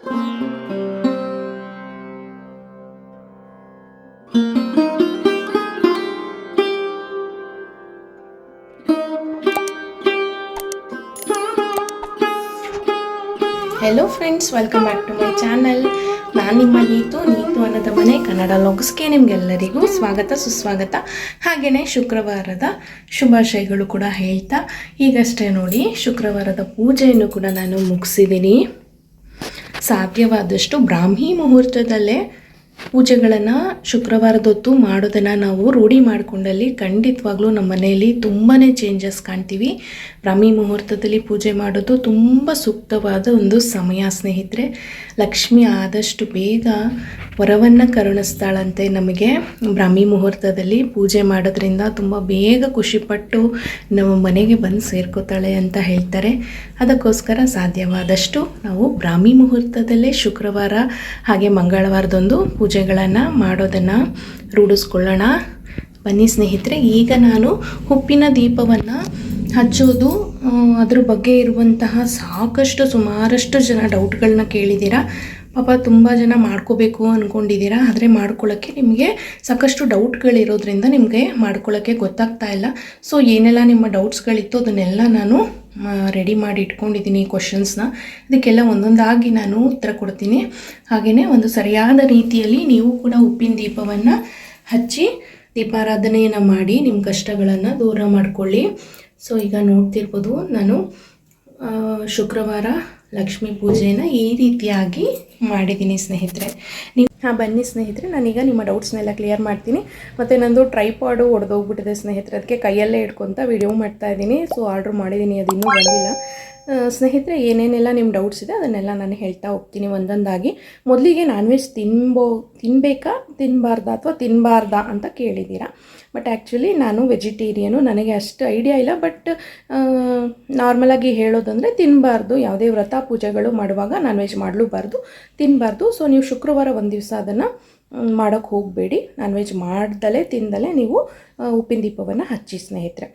Hello friends welcome back to my channel ನಾನು ನಿಮ್ಮ ನೀತು ನೀತು ಅನ್ನದ ಮನೆ, ಕನ್ನಡ ಲೋಗಸ್ಗೆ ನಿಮಗೆಲ್ಲರಿಗೂ ಸ್ವಾಗತ, ಸುಸ್ವಾಗತ. ಹಾಗೆಯೇ ಶುಕ್ರವಾರದ ಶುಭಾಶಯಗಳು ಕೂಡ ಹೇಳ್ತಾ. ಈಗಷ್ಟೇ ನೋಡಿ, ಶುಕ್ರವಾರದ ಪೂಜೆಯನ್ನು ಕೂಡ ನಾನು ಮುಗಿಸಿದ್ದೀನಿ ಸಾಧ್ಯವಾದಷ್ಟು ಬ್ರಾಹ್ಮಿ ಮುಹೂರ್ತದಲ್ಲೇ ಪೂಜೆಗಳನ್ನು ಶುಕ್ರವಾರದೊತ್ತು ಮಾಡೋದನ್ನು ನಾವು ರೂಢಿ ಮಾಡಿಕೊಂಡಲ್ಲಿ ಖಂಡಿತವಾಗ್ಲೂ ನಮ್ಮ ಮನೆಯಲ್ಲಿ ತುಂಬಾ ಚೇಂಜಸ್ ಕಾಣ್ತೀವಿ. ಬ್ರಾಹ್ಮಿ ಮುಹೂರ್ತದಲ್ಲಿ ಪೂಜೆ ಮಾಡೋದು ತುಂಬ ಸೂಕ್ತವಾದ ಒಂದು ಸಮಯ ಸ್ನೇಹಿತರೆ. ಲಕ್ಷ್ಮಿ ಆದಷ್ಟು ಬೇಗ ವರವನ್ನು ಕರುಣಿಸ್ತಾಳಂತೆ ನಮಗೆ. ಬ್ರಾಹ್ಮಿ ಮುಹೂರ್ತದಲ್ಲಿ ಪೂಜೆ ಮಾಡೋದ್ರಿಂದ ತುಂಬ ಬೇಗ ಖುಷಿಪಟ್ಟು ನಮ್ಮ ಮನೆಗೆ ಬಂದು ಸೇರ್ಕೋತಾಳೆ ಅಂತ ಹೇಳ್ತಾರೆ. ಅದಕ್ಕೋಸ್ಕರ ಸಾಧ್ಯವಾದಷ್ಟು ನಾವು ಬ್ರಾಹ್ಮಿ ಮುಹೂರ್ತದಲ್ಲೇ ಶುಕ್ರವಾರ ಹಾಗೆ ಮಂಗಳವಾರದೊಂದು ಪೂಜೆಗಳನ್ನು ಮಾಡೋದನ್ನು ರೂಢಿಸ್ಕೊಳ್ಳೋಣ. ಬನ್ನಿ ಸ್ನೇಹಿತರೆ, ಈಗ ನಾನು ಉಪ್ಪಿನ ದೀಪವನ್ನು ಹಚ್ಚೋದು ಅದ್ರ ಬಗ್ಗೆ ಇರುವಂತಹ ಸಾಕಷ್ಟು ಸುಮಾರಷ್ಟು ಜನ ಡೌಟ್ಗಳನ್ನ ಕೇಳಿದ್ದೀರಾ? ಪಾಪ ತುಂಬ ಜನ ಮಾಡ್ಕೋಬೇಕು ಅಂದ್ಕೊಂಡಿದ್ದೀರಾ ಆದರೆ ಮಾಡ್ಕೊಳ್ಳೋಕ್ಕೆ ನಿಮಗೆ ಸಾಕಷ್ಟು ಡೌಟ್ಗಳಿರೋದ್ರಿಂದ ನಿಮಗೆ ಮಾಡ್ಕೊಳ್ಳೋಕ್ಕೆ ಗೊತ್ತಾಗ್ತಾ ಇಲ್ಲ. ಸೊ ಏನೆಲ್ಲ ನಿಮ್ಮ ಡೌಟ್ಸ್ಗಳಿತ್ತು ಅದನ್ನೆಲ್ಲ ನಾನು ರೆಡಿ ಮಾಡಿ ಇಟ್ಕೊಂಡಿದ್ದೀನಿ ಕ್ವಶನ್ಸ್ನ ಇದಕ್ಕೆಲ್ಲ ಒಂದೊಂದಾಗಿ ನಾನು ಉತ್ತರ ಕೊಡ್ತೀನಿ. ಹಾಗೆಯೇ ಒಂದು ಸರಿಯಾದ ರೀತಿಯಲ್ಲಿ ನೀವು ಕೂಡ ಉಪ್ಪಿನ ದೀಪವನ್ನು ಹಚ್ಚಿ ದೀಪಾರಾಧನೆಯನ್ನು ಮಾಡಿ ನಿಮ್ಮ ಕಷ್ಟಗಳನ್ನು ದೂರ ಮಾಡಿಕೊಳ್ಳಿ. ಸೊ ಈಗ ನೋಡ್ತಿರ್ಬೋದು ನಾನು ಶುಕ್ರವಾರ ಲಕ್ಷ್ಮೀ ಪೂಜೆನ ಈ ರೀತಿಯಾಗಿ ಮಾಡಿದ್ದೀನಿ ಸ್ನೇಹಿತರೆ. ನೀವು ಹಾಂ, ಬನ್ನಿ ಸ್ನೇಹಿತರೆ, ನಾನೀಗ ನಿಮ್ಮ ಡೌಟ್ಸ್ನೆಲ್ಲ ಕ್ಲಿಯರ್ ಮಾಡ್ತೀನಿ. ಮತ್ತು ನಂದು ಟ್ರೈಪಾಡು ಒಡೆದೋಗ್ಬಿಟ್ಟಿದೆ ಸ್ನೇಹಿತರೆ ಅದಕ್ಕೆ ಕೈಯಲ್ಲೇ ಇಟ್ಕೊತ ವಿಡಿಯೋ ಮಾಡ್ತಾ ಇದ್ದೀನಿ. ಸೊ ಆರ್ಡ್ರ್ ಮಾಡಿದ್ದೀನಿ ಅದಿನ್ನೂ ಬಂದಿಲ್ಲ. ಸ್ನೇಹಿತರೆ, ಏನೇನೆಲ್ಲ ನಿಮ್ಮ ಡೌಟ್ಸ್ ಇದೆ, ಅದನ್ನೆಲ್ಲ ನಾನು ಹೇಳ್ತಾ ಹೋಗ್ತೀನಿ ಒಂದೊಂದಾಗಿ. ಮೊದಲಿಗೆ ನಾನ್ ವೆಜ್ ತಿನ್ಬೋ ತಿನ್ನಬೇಕಾ ತಿನ್ನಬಾರ್ದಾ ಅಥವಾ ತಿನ್ನಬಾರ್ದಾ ಅಂತ ಕೇಳಿದ್ದೀರಾ? ಬಟ್ ಆ್ಯಕ್ಚುಲಿ ನಾನು ವೆಜಿಟೇರಿಯನು ನನಗೆ ಅಷ್ಟು ಐಡಿಯಾ ಇಲ್ಲ. ಬಟ್ ನಾರ್ಮಲಾಗಿ ಹೇಳೋದಂದರೆ ತಿನ್ನಬಾರ್ದು ಯಾವುದೇ ವ್ರತ ಪೂಜೆಗಳು ಮಾಡುವಾಗ ನಾನ್ ವೆಜ್ ಮಾಡಲೂಬಾರ್ದು. ತಿನ್ನಬಾರ್ದು ಸೊ ನೀವು ಶುಕ್ರವಾರ ಒಂದು ದಿವಸ ಅದನ್ನು ಮಾಡೋಕ್ಕೆ ಹೋಗಬೇಡಿ. ನಾನ್ ವೆಜ್ ಮಾಡ್ದಲೇ, ತಿಂದಲೇ ನೀವು ಉಪ್ಪಿನ ದೀಪವನ್ನು ಹಚ್ಚಿ ಸ್ನೇಹಿತರೆ.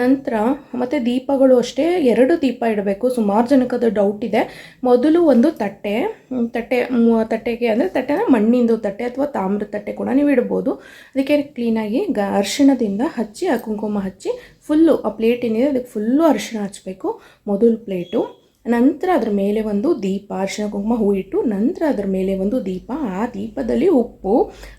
ನಂತರ, ಮತ್ತು ದೀಪಗಳು ಅಷ್ಟೇ, ಎರಡು ದೀಪ ಇಡಬೇಕು. ಸುಮಾರು ಜನಕ್ಕದು ಡೌಟ್ ಇದೆ. ಮೊದಲು ಒಂದು ತಟ್ಟೆ ತಟ್ಟೆ ತಟ್ಟೆಗೆ ಅಂದರೆ ತಟ್ಟೆನ ಮಣ್ಣಿಂದು ತಟ್ಟೆ ಅಥವಾ ತಾಮ್ರದ ತಟ್ಟೆ ಕೂಡ ನೀವು ಇಡ್ಬೋದು. ಅದಕ್ಕೆ ಕ್ಲೀನಾಗಿ ಗ, ಅರಿಶಿಣದಿಂದ ಹಚ್ಚಿ, ಆ ಕುಂಕುಮ ಹಚ್ಚಿ ಫುಲ್ಲು ಆ ಪ್ಲೇಟ್ ಏನಿದೆ, ಅದಕ್ಕೆ ಫುಲ್ಲು ಅರಿಶಿಣ ಹಚ್ಚಬೇಕು. ಮೊದಲು ಪ್ಲೇಟು ನಂತರ ಅದರ ಮೇಲೆ ಒಂದು ದೀಪ ಅರಿಶಿನ ಕುಂಕುಮ ಹೂ ಇಟ್ಟು ನಂತರ ಅದರ ಮೇಲೆ ಒಂದು ದೀಪ. ಆ ದೀಪದಲ್ಲಿ ಉಪ್ಪು,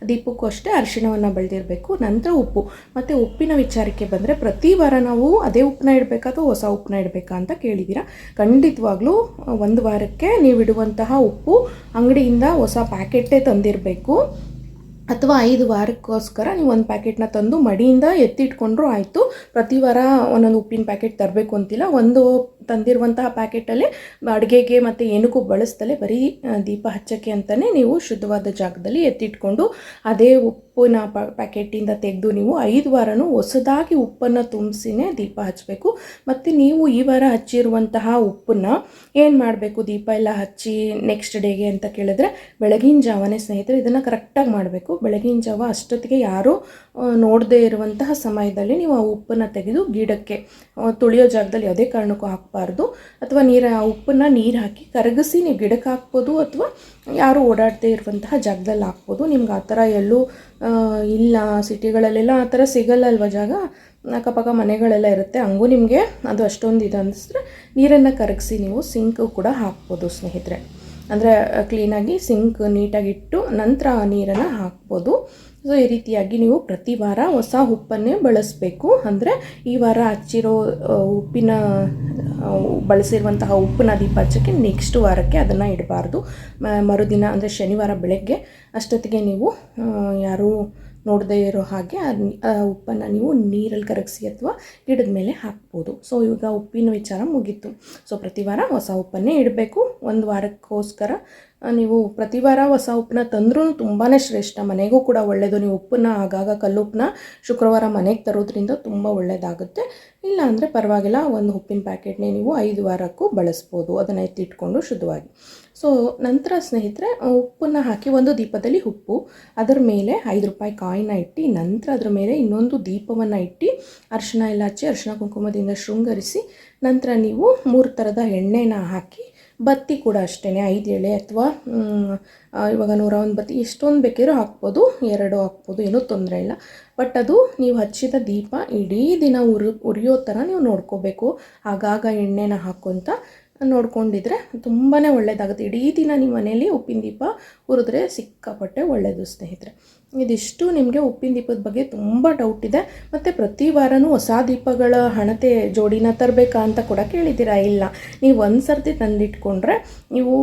ದೀಪಕ್ಕೂ ಅಷ್ಟೇ ಅರಿಶಿಣವನ್ನು ಬೆಳೆದಿರಬೇಕು. ನಂತರ ಉಪ್ಪು. ಮತ್ತು ಉಪ್ಪಿನ ವಿಚಾರಕ್ಕೆ ಬಂದರೆ ಪ್ರತಿ ವಾರ ನಾವು ಅದೇ ಉಪ್ಪನ್ನ ಇಡಬೇಕಾ ಅಥವಾ ಹೊಸ ಉಪ್ಪನ್ನ ಇಡಬೇಕಾ ಅಂತ ಕೇಳಿದ್ದೀರಾ ಖಂಡಿತವಾಗ್ಲೂ ಒಂದು ವಾರಕ್ಕೆ ನೀವು ಇಡುವಂತಹ ಉಪ್ಪು ಅಂಗಡಿಯಿಂದ ಹೊಸ ಪ್ಯಾಕೆಟೇ ತಂದಿರಬೇಕು. ಅಥವಾ ಐದು ವಾರಕ್ಕೋಸ್ಕರ ನೀವು ಒಂದು ಪ್ಯಾಕೆಟ್ನ ತಂದು ಮಡಿಯಿಂದ ಎತ್ತಿಟ್ಕೊಂಡ್ರೂ ಆಯಿತು. ಪ್ರತಿ ವಾರ ಒಂದೊಂದು ಉಪ್ಪಿನ ಪ್ಯಾಕೆಟ್ ತರಬೇಕು ಅಂತಿಲ್ಲ. ಒಂದು ತಂದಿರುವಂತಹ ಪ್ಯಾಕೆಟಲ್ಲಿ ಅಡುಗೆಗೆ ಮತ್ತು ಏನಕ್ಕೂ ಬಳಸ್ತಲೇ ಬರೀ ದೀಪ ಹಚ್ಚಕ್ಕೆ ಅಂತಲೇ ನೀವು ಶುದ್ಧವಾದ ಜಾಗದಲ್ಲಿ ಎತ್ತಿಟ್ಕೊಂಡು ಅದೇ ಉಪ್ಪಿನ ಪ್ಯಾಕೆಟಿಂದ ತೆಗೆದು ನೀವು ಐದು ವಾರನೂ ಹೊಸದಾಗಿ ಉಪ್ಪನ್ನು ತುಂಬಿಸಿನೇ ದೀಪ ಹಚ್ಚಬೇಕು. ಮತ್ತು ನೀವು ಈ ವಾರ ಹಚ್ಚಿರುವಂತಹ ಉಪ್ಪನ್ನು ಏನು ಮಾಡಬೇಕು? ದೀಪ ಎಲ್ಲ ಹಚ್ಚಿ ನೆಕ್ಸ್ಟ್ ಡೇಗೆ ಅಂತ ಕೇಳಿದ್ರೆ ಬೆಳಗಿನ ಜಾವನೇ ಸ್ನೇಹಿತರೆ ಇದನ್ನು ಕರೆಕ್ಟಾಗಿ ಮಾಡಬೇಕು. ಬೆಳಗಿನ ಜಾವ ಅಷ್ಟೊತ್ತಿಗೆ ಯಾರೂ ನೋಡದೇ ಇರುವಂತಹ ಸಮಯದಲ್ಲಿ ನೀವು ಆ ಉಪ್ಪನ್ನು ತೆಗೆದು ಗಿಡಕ್ಕೆ ತುಳಿಯೋ ಜಾಗದಲ್ಲಿ ಯಾವುದೇ ಕಾರಣಕ್ಕೂ ಹಾಕಬಾರ್ದು. ಅಥವಾ ನೀರ, ಉಪ್ಪನ್ನು ನೀರು ಹಾಕಿ ಕರಗಿಸಿ ನೀವು ಗಿಡಕ್ಕೆ ಹಾಕ್ಬೋದು ಅಥವಾ ಯಾರು ಓಡಾಡದೇ ಇರುವಂತಹ ಜಾಗದಲ್ಲಿ ಹಾಕ್ಬೋದು. ನಿಮ್ಗೆ ಆ ಥರ ಎಲ್ಲೂ ಇಲ್ಲ, ಸಿಟಿಗಳಲ್ಲೆಲ್ಲ ಆ ಥರ ಸಿಗಲ್ಲಲ್ವ ಜಾಗ? ಅಕ್ಕಪಕ್ಕ ಮನೆಗಳೆಲ್ಲ ಇರುತ್ತೆ. ಹಂಗೂ ನಿಮಗೆ ಅದು ಅಷ್ಟೊಂದು ಇದು ಅನ್ನಿಸಿದ್ರೆ ನೀರನ್ನು ಕರಗಿಸಿ ನೀವು ಸಿಂಕ್ ಕೂಡ ಹಾಕ್ಬೋದು ಸ್ನೇಹಿತರೆ. ಅಂದರೆ ಕ್ಲೀನಾಗಿ ಸಿಂಕ್ ನೀಟಾಗಿಟ್ಟು ನಂತರ ಆ ನೀರನ್ನು ಹಾಕ್ಬೋದು. ಸೊ ಈ ರೀತಿಯಾಗಿ ನೀವು ಪ್ರತಿ ವಾರ ಹೊಸ ಉಪ್ಪನ್ನೇ ಬಳಸಬೇಕು. ಅಂದರೆ, ಈ ವಾರ ಹಚ್ಚಿರೋ ಉಪ್ಪಿನ ಬಳಸಿರುವಂತಹ ಉಪ್ಪನ್ನ ದೀಪ ನೆಕ್ಸ್ಟ್ ವಾರಕ್ಕೆ ಅದನ್ನು ಇಡಬಾರ್ದು. ಮರುದಿನ, ಅಂದರೆ ಶನಿವಾರ ಬೆಳಗ್ಗೆ ಅಷ್ಟೊತ್ತಿಗೆ ನೀವು ಯಾರೂ ನೋಡದೇ ಇರೋ ಹಾಗೆ ಆ ಉಪ್ಪನ್ನು ನೀವು ನೀರಲ್ಲಿ ಕರಗಿಸಿ ಅಥವಾ ಗಿಡದ ಮೇಲೆ ಹಾಕ್ಬೋದು. ಸೊ ಇವಾಗ ಉಪ್ಪಿನ ವಿಚಾರ ಮುಗೀತು. ಸೊ ಪ್ರತಿ ವಾರ ಹೊಸ ಉಪ್ಪನ್ನೇ ಇಡಬೇಕು. ಒಂದು ವಾರಕ್ಕೋಸ್ಕರ ನೀವು ಪ್ರತಿ ವಾರ ಹೊಸ ಉಪ್ಪನ್ನ ತಂದ್ರೂ ತುಂಬಾ ಶ್ರೇಷ್ಠ. ಮನೆಗೂ ಕೂಡ ಒಳ್ಳೆಯದು ನೀವು ಉಪ್ಪನ್ನ ಆಗಾಗ ಕಲ್ಲುಪ್ಪನ್ನ ಶುಕ್ರವಾರ ಮನೆಗೆ ತರೋದ್ರಿಂದ ತುಂಬ ಒಳ್ಳೆಯದಾಗುತ್ತೆ ಇಲ್ಲ ಅಂದರೆ ಪರವಾಗಿಲ್ಲ, ಒಂದು ಉಪ್ಪಿನ ಪ್ಯಾಕೆಟ್ನೇ ನೀವು ಐದು ವಾರಕ್ಕೂ ಬಳಸ್ಬೋದು. ಅದನ್ನು ಎತ್ತಿಟ್ಕೊಂಡು ಶುದ್ಧವಾಗಿ. ಸೊ ನಂತರ ಸ್ನೇಹಿತರೆ ಉಪ್ಪನ್ನು ಹಾಕಿ ಒಂದು ದೀಪದಲ್ಲಿ ಉಪ್ಪು ಅದರ ಮೇಲೆ ಐದು ರೂಪಾಯಿ ಕಾಯಿನ ಇಟ್ಟು, ನಂತರ ಅದರ ಮೇಲೆ ಇನ್ನೊಂದು ದೀಪವನ್ನು ಇಟ್ಟು ಅರಿಶಿನ ಎಲ್ಲ ಹಚ್ಚಿ ಅರಿಶಿನ ಕುಂಕುಮದಿಂದ ಶೃಂಗರಿಸಿ, ನಂತರ ನೀವು ಮೂರು ಥರದ ಎಣ್ಣೆನ ಹಾಕಿ, ಬತ್ತಿ ಕೂಡ ಅಷ್ಟೇ ಐದು ಎಳೆ ಅಥವಾ ಇವಾಗ ನೂರ ಒಂದು ಬತ್ತಿ, ಎಷ್ಟೊಂದು ಬೇಕಿದ್ರೂ ಹಾಕ್ಬೋದು, ಎರಡು ಹಾಕ್ಬೋದು, ಏನೂ ತೊಂದರೆ ಇಲ್ಲ. ಬಟ್ ಅದು ನೀವು ಹಚ್ಚಿದ ದೀಪ ಇಡೀ ದಿನ ಉರಿ, ಉರಿಯೋ ಥರ ನೀವು ನೋಡ್ಕೋಬೇಕು. ಆಗಾಗ ಎಣ್ಣೆನ ಹಾಕ್ಕೊತ ನೋಡ್ಕೊಂಡಿದ್ರೆ ತುಂಬಾ ಒಳ್ಳೆಯದಾಗುತ್ತೆ ಇಡೀ ದಿನ ನಿಮ್ಮ ಮನೇಲಿ ಉಪ್ಪಿನ ದೀಪ ಹುರಿದ್ರೆ ಸಿಕ್ಕಾಪಟ್ಟೆ ಒಳ್ಳೆಯದು ಸ್ನೇಹಿತರೆ. ಇದಿಷ್ಟು ನಿಮಗೆ ಉಪ್ಪಿನ ದೀಪದ ಬಗ್ಗೆ ತುಂಬ ಡೌಟ್ ಇದೆ. ಮತ್ತು ಪ್ರತಿ ವಾರನೂ ಹೊಸ ದೀಪಗಳ ಹಣತೆ ಜೋಡಿನ ತರಬೇಕಾ ಅಂತ ಕೂಡ ಕೇಳಿದ್ದೀರಾ? ಇಲ್ಲ. ನೀವು ಒಂದು ಸರ್ತಿ ತಂದಿಟ್ಕೊಂಡ್ರೆ ನೀವು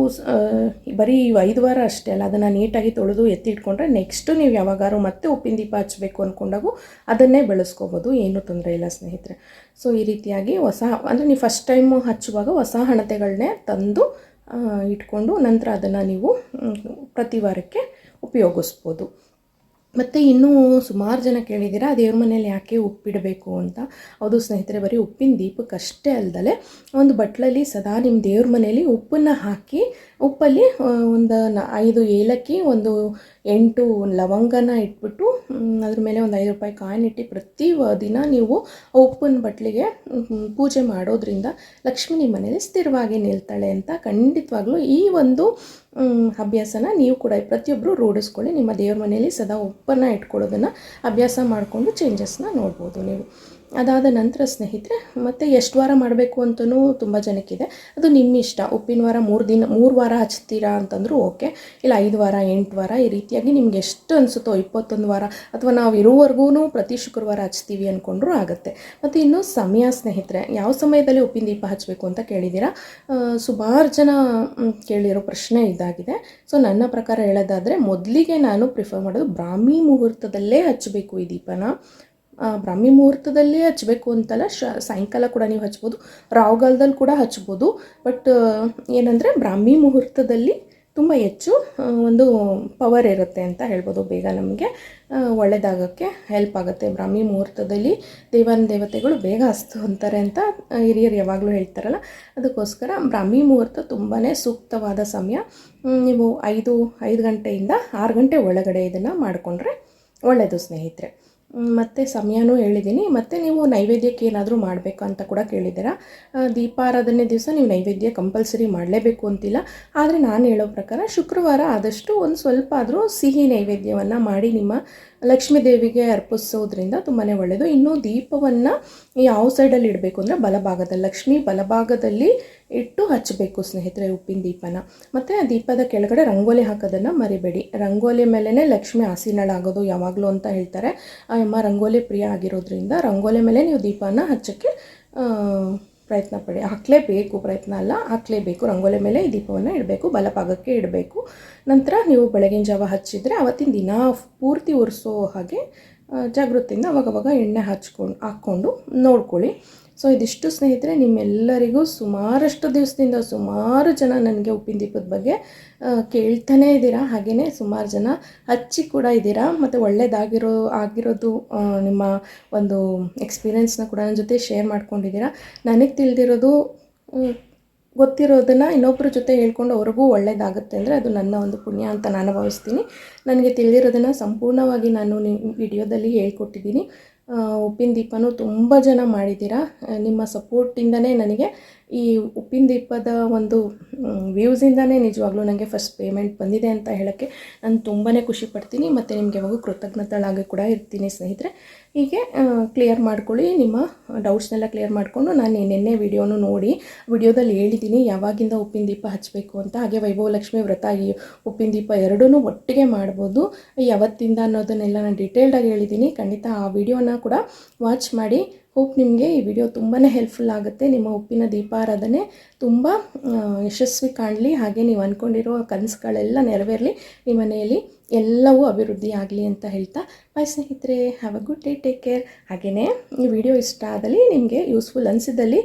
ಬರೀ ಐದು ವಾರ ಅಷ್ಟೇ ಅಲ್ಲ, ಅದನ್ನು ನೀಟಾಗಿ ತೊಳೆದು ಎತ್ತಿಟ್ಕೊಂಡ್ರೆ ನೆಕ್ಸ್ಟು ನೀವು ಯಾವಾಗಾದ್ರೂ ಮತ್ತೆ ಉಪ್ಪಿನ ದೀಪ ಹಚ್ಚಬೇಕು ಅಂದ್ಕೊಂಡಾಗೂ ಅದನ್ನೇ ಬೆಳೆಸ್ಕೋಬೋದು, ಏನೂ ತೊಂದರೆ ಇಲ್ಲ ಸ್ನೇಹಿತರೆ. ಸೊ ಈ ರೀತಿಯಾಗಿ ಹೊಸ, ಅಂದರೆ ನೀವು ಫಸ್ಟ್ ಟೈಮು ಹಚ್ಚುವಾಗ ಹೊಸ ಹಣತೆಗಳನ್ನೇ ತಂದು ಇಟ್ಕೊಂಡು ನಂತರ ಅದನ್ನು ನೀವು ಪ್ರತಿ ವಾರಕ್ಕೆ ಉಪಯೋಗಿಸ್ಬೋದು. ಮತ್ತು ಇನ್ನೂ ಸುಮಾರು ಜನ ಕೇಳಿದ್ದೀರಾ, ದೇವ್ರ ಮನೇಲಿ ಯಾಕೆ ಉಪ್ಪಿಡಬೇಕು ಅಂತ? ಹೌದು ಸ್ನೇಹಿತರೆ, ಬರೀ ಉಪ್ಪಿನ ದೀಪಕ್ಕಷ್ಟೇ ಅಲ್ದಲೆ, ಒಂದು ಬಟ್ಲಲ್ಲಿ ಸದಾ ನಿಮ್ಮ ದೇವ್ರ ಮನೇಲಿ ಉಪ್ಪನ್ನು ಹಾಕಿ ಉಪ್ಪಲ್ಲಿ ಒಂದು ನ, ಐದು ಏಲಕ್ಕಿ, ಒಂದು ಎಂಟು ಲವಂಗನ ಇಟ್ಬಿಟ್ಟು ಅದ್ರ ಮೇಲೆ ಒಂದು ಐದು ರೂಪಾಯಿ ಕಾಯಿನ್ ಇಟ್ಟು ಪ್ರತಿ ದಿನ ನೀವು ಉಪ್ಪಿನ ಬಟ್ಲಿಗೆ ಪೂಜೆ ಮಾಡೋದ್ರಿಂದ ಲಕ್ಷ್ಮಿ ಮನೇಲಿ ಸ್ಥಿರವಾಗಿ ನಿಲ್ತಾಳೆ ಅಂತ ಖಂಡಿತವಾಗ್ಲೂ ಈ ಒಂದು ಅಭ್ಯಾಸನ ನೀವು ಕೂಡ ಪ್ರತಿಯೊಬ್ಬರು ರೂಢಿಸ್ಕೊಳ್ಳಿ. ನಿಮ್ಮ ದೇವ್ರ ಮನೆಯಲ್ಲಿ ಸದಾ ಉಪ್ಪನ್ನು ಇಟ್ಕೊಳ್ಳೋದನ್ನು ಅಭ್ಯಾಸ ಮಾಡಿಕೊಂಡು ಚೇಂಜಸ್ನ ನೋಡ್ಬೋದು ನೀವು. ಅದಾದ ನಂತರ ಸ್ನೇಹಿತರೆ, ಮತ್ತು ಎಷ್ಟು ವಾರ ಮಾಡಬೇಕು ಅಂತಲೂ ತುಂಬ ಜನಕ್ಕಿದೆ. ಅದು ನಿಮ್ಮ ಇಷ್ಟ ಉಪ್ಪಿನ ವಾರ ಮೂರು ದಿನ, ಮೂರು ವಾರ ಹಚ್ತೀರಾ ಅಂತಂದರೂ ಓಕೆ. ಇಲ್ಲ, ಐದು ವಾರ, ಎಂಟು ವಾರ ಈ ರೀತಿಯಾಗಿ ನಿಮ್ಗೆ ಎಷ್ಟು ಅನಿಸುತ್ತೋ ಇಪ್ಪತ್ತೊಂದು ವಾರ ಅಥವಾ ನಾವು ಇರುವವರೆಗೂ ಪ್ರತಿ ಶುಕ್ರವಾರ ಹಚ್ತೀವಿ ಅಂದ್ಕೊಂಡ್ರೂ ಆಗುತ್ತೆ. ಮತ್ತು ಇನ್ನು ಸಮಯ ಸ್ನೇಹಿತರೆ, ಯಾವ ಸಮಯದಲ್ಲಿ ಉಪ್ಪಿನ ದೀಪ ಹಚ್ಚಬೇಕು ಅಂತ ಕೇಳಿದ್ದೀರಾ? ಸುಮಾರು ಜನ ಕೇಳಿರೋ ಪ್ರಶ್ನೆ ಇದಾಗಿದೆ. ಸೊ, ನನ್ನ ಪ್ರಕಾರ ಹೇಳೋದಾದರೆ ಮೊದಲಿಗೆ ನಾನು ಪ್ರಿಫರ್ ಮಾಡೋದು ಬ್ರಾಹ್ಮಿ ಮುಹೂರ್ತದಲ್ಲೇ ಹಚ್ಚಬೇಕು ಈ ದೀಪನ. ಬ್ರಾಹ್ಮಿ ಮುಹೂರ್ತದಲ್ಲೇ ಹಚ್ಚಬೇಕು ಅಂತಲ್ಲ, ಶ, ಸಾಯಂಕಾಲ ಕೂಡ ನೀವು ಹಚ್ಬೋದು ರಾವುಗಾಲದಲ್ಲಿ ಕೂಡ ಹಚ್ಬೋದು. ಬಟ್ ಏನಂದರೆ ಬ್ರಾಹ್ಮಿ ಮುಹೂರ್ತದಲ್ಲಿ ತುಂಬ ಹೆಚ್ಚು ಒಂದು ಪವರ್ ಇರುತ್ತೆ ಅಂತ ಹೇಳ್ಬೋದು ಬೇಗ ನಮಗೆ. ಒಳ್ಳೆಯದಾಗೋಕ್ಕೆ ಹೆಲ್ಪ್ ಆಗುತ್ತೆ. ಬ್ರಾಹ್ಮಿ ಮುಹೂರ್ತದಲ್ಲಿ ದೇವನ ದೇವತೆಗಳು ಬೇಗ ಹಸ್ತು ಅಂತಾರೆ ಅಂತ ಹಿರಿಯರು ಯಾವಾಗಲೂ ಹೇಳ್ತಾರಲ್ಲ. ಅದಕ್ಕೋಸ್ಕರ ಬ್ರಾಹ್ಮಿ ಮುಹೂರ್ತ ತುಂಬಾ ಸೂಕ್ತವಾದ ಸಮಯ. ನೀವು ಐದು ಐದು ಗಂಟೆಯಿಂದ ಆರು ಗಂಟೆ ಒಳಗಡೆ ಇದನ್ನು ಮಾಡಿಕೊಂಡ್ರೆ ಒಳ್ಳೆಯದು ಸ್ನೇಹಿತರೆ. ಮತ್ತೆ ಸಮಯನೂ ಹೇಳಿದ್ದೀನಿ. ಮತ್ತು ನೀವು ನೈವೇದ್ಯಕ್ಕೆ ಏನಾದರೂ ಮಾಡಬೇಕು ಅಂತ ಕೂಡ ಕೇಳಿದ್ದೀರಾ? ದೀಪಾರಾಧನೆ ದಿವಸ ನೀವು ನೈವೇದ್ಯ ಕಂಪಲ್ಸರಿ ಮಾಡಲೇಬೇಕು ಅಂತಿಲ್ಲ. ಆದರೆ ನಾನು ಹೇಳೋ ಪ್ರಕಾರ ಶುಕ್ರವಾರ ಆದಷ್ಟು ಒಂದು ಸ್ವಲ್ಪ ಆದರೂ ಸಿಹಿ ನೈವೇದ್ಯವನ್ನು ಮಾಡಿ ನಿಮ್ಮ ಲಕ್ಷ್ಮೀ ದೇವಿಗೆ ಅರ್ಪಿಸೋದ್ರಿಂದ ತುಂಬಾ ಒಳ್ಳೆಯದು ಇನ್ನು ದೀಪವನ್ನು ಯಾವ ಸೈಡಲ್ಲಿ ಇಡಬೇಕು ಅಂದರೆ ಬಲಭಾಗದಲ್ಲಿ, ಲಕ್ಷ್ಮಿ ಬಲಭಾಗದಲ್ಲಿ ಇಟ್ಟು ಹಚ್ಚಬೇಕು ಸ್ನೇಹಿತರೆ ಉಪ್ಪಿನ ದೀಪನ. ಮತ್ತು ದೀಪದ ಕೆಳಗಡೆ ರಂಗೋಲಿ ಹಾಕೋದನ್ನು ಮರಿಬೇಡಿ. ರಂಗೋಲಿ ಮೇಲೇ ಲಕ್ಷ್ಮಿ ಆಸೀನಳಾಗೋದು ಯಾವಾಗಲೂ ಅಂತ ಹೇಳ್ತಾರೆ. ಅಮ್ಮ ರಂಗೋಲಿ ಪ್ರಿಯ ಆಗಿರೋದ್ರಿಂದ ರಂಗೋಲಿ ಮೇಲೆ ನೀವು ದೀಪನ ಹಚ್ಚೋಕ್ಕೆ ಪ್ರಯತ್ನ ಪಡಿ ಹಾಕಲೇಬೇಕು, ಪ್ರಯತ್ನ ಅಲ್ಲ, ಹಾಕಲೇಬೇಕು. ರಂಗೋಲಿ ಮೇಲೆ ಈ ದೀಪವನ್ನು ಇಡಬೇಕು ಬಲಪಾಗಕ್ಕೆ ಇಡಬೇಕು. ನಂತರ ನೀವು ಬೆಳಗಿನ ಜಾವ ಹಚ್ಚಿದರೆ ಅವತ್ತಿನ ದಿನ ಪೂರ್ತಿ ಉರಿಸೋ ಹಾಗೆ ಜಾಗೃತಿಯಿಂದ ಅವಾಗವಾಗ ಎಣ್ಣೆ ಹಚ್ಕೊಂಡು, ಹಾಕ್ಕೊಂಡು ನೋಡ್ಕೊಳ್ಳಿ. ಸೊ ಇದಿಷ್ಟು ಸ್ನೇಹಿತರೆ, ನಿಮ್ಮೆಲ್ಲರಿಗೂ ಸುಮಾರಷ್ಟು ದಿವಸದಿಂದ ಸುಮಾರು ಜನ ನನಗೆ ಉಪ್ಪಿನ ಬಗ್ಗೆ ಕೇಳ್ತಾನೇ ಇದ್ದೀರಾ? ಹಾಗೆಯೇ ಸುಮಾರು ಜನ ಹಚ್ಚಿ ಕೂಡ ಇದ್ದೀರಾ? ಮತ್ತು ಒಳ್ಳೆಯದಾಗಿರೋ ಆಗಿರೋದು ನಿಮ್ಮ ಒಂದು ಎಕ್ಸ್ಪೀರಿಯೆನ್ಸ್ನ ಕೂಡ ನನ್ನ ಜೊತೆ ಶೇರ್ ಮಾಡ್ಕೊಂಡಿದ್ದೀರಾ? ನನಗೆ ತಿಳಿದಿರೋದು ಗೊತ್ತಿರೋದನ್ನು ಇನ್ನೊಬ್ಬರ ಜೊತೆ ಹೇಳ್ಕೊಂಡು ಅವ್ರಿಗೂ ಒಳ್ಳೆಯದಾಗುತ್ತೆ ಅಂದರೆ ಅದು ನನ್ನ ಒಂದು ಪುಣ್ಯ ಅಂತ ನಾನು ಭಾವಿಸ್ತೀನಿ. ನನಗೆ ತಿಳಿದಿರೋದನ್ನು ಸಂಪೂರ್ಣವಾಗಿ ನಾನು ನಿಮ್ಮ ವಿಡಿಯೋದಲ್ಲಿ ಹೇಳ್ಕೊಟ್ಟಿದ್ದೀನಿ. ಉಪ್ಪಿನ ದೀಪನೂ ತುಂಬ ಜನ ಮಾಡಿದ್ದೀರಾ. ನಿಮ್ಮ ಸಪೋರ್ಟಿಂದನೇ ನನಗೆ ಈ ಉಪ್ಪಿನ ದೀಪದ ಒಂದು ವ್ಯೂಸಿಂದನೇ ನಿಜವಾಗ್ಲೂ ನನಗೆ ಫಸ್ಟ್ ಪೇಮೆಂಟ್ ಬಂದಿದೆ ಅಂತ ಹೇಳೋಕ್ಕೆ ನಾನು ತುಂಬಾ ಖುಷಿ ಪಡ್ತೀನಿ. ಮತ್ತು ನಿಮಗೆ ಯಾವಾಗೂ ಕೃತಜ್ಞತಳಾಗಿ ಕೂಡ ಇರ್ತೀನಿ ಸ್ನೇಹಿತರೆ. ಹೀಗೆ ಕ್ಲಿಯರ್ ಮಾಡ್ಕೊಳ್ಳಿ. ನಿಮ್ಮ ಡೌಟ್ಸ್ನೆಲ್ಲ ಕ್ಲಿಯರ್ ಮಾಡಿಕೊಂಡು ನಾನು ನಿನ್ನೆ ವಿಡಿಯೋನು ನೋಡಿ ವಿಡಿಯೋದಲ್ಲಿ ಹೇಳಿದ್ದೀನಿ ಯಾವಾಗಿಂದ ಉಪ್ಪಿನ ದೀಪ ಹಚ್ಚಬೇಕು ಅಂತ. ಹಾಗೆ ವೈಭವ ಲಕ್ಷ್ಮಿ ವ್ರತ ಈ ಉಪ್ಪಿನ ದೀಪ ಎರಡೂ ಒಟ್ಟಿಗೆ ಮಾಡ್ಬೋದು. ಯಾವತ್ತಿಂದ ಅನ್ನೋದನ್ನೆಲ್ಲ ನಾನು ಡೀಟೇಲ್ಡಾಗಿ ಹೇಳಿದ್ದೀನಿ. ಖಂಡಿತ ಆ ವಿಡಿಯೋನ ಕೂಡ ವಾಚ್ ಮಾಡಿ ಹೋಪ್ ನಿಮಗೆ ಈ ವಿಡಿಯೋ ತುಂಬಾ ಹೆಲ್ಪ್ಫುಲ್ ಆಗುತ್ತೆ. ನಿಮ್ಮ ಉಪ್ಪಿನ ದೀಪಾರಾಧನೆ ತುಂಬ ಯಶಸ್ವಿ ಕಾಣಲಿ. ಹಾಗೆ ನೀವು ಅಂದ್ಕೊಂಡಿರೋ ಕನಸುಗಳೆಲ್ಲ ನೆರವೇರಲಿ. ನಿಮ್ಮ ಮನೆಯಲ್ಲಿ ಎಲ್ಲವೂ ಅಭಿವೃದ್ಧಿ ಆಗಲಿ ಅಂತ ಹೇಳ್ತಾ ಬಾಯ್ ಸ್ನೇಹಿತರೆ. Have a good day take care ಹಾಗೆಯೇ ಈ ವಿಡಿಯೋ ಇಷ್ಟ ಆದಲ್ಲಿ ನಿಮಗೆ ಯೂಸ್ಫುಲ್ ಅನಿಸಿದಲ್ಲಿ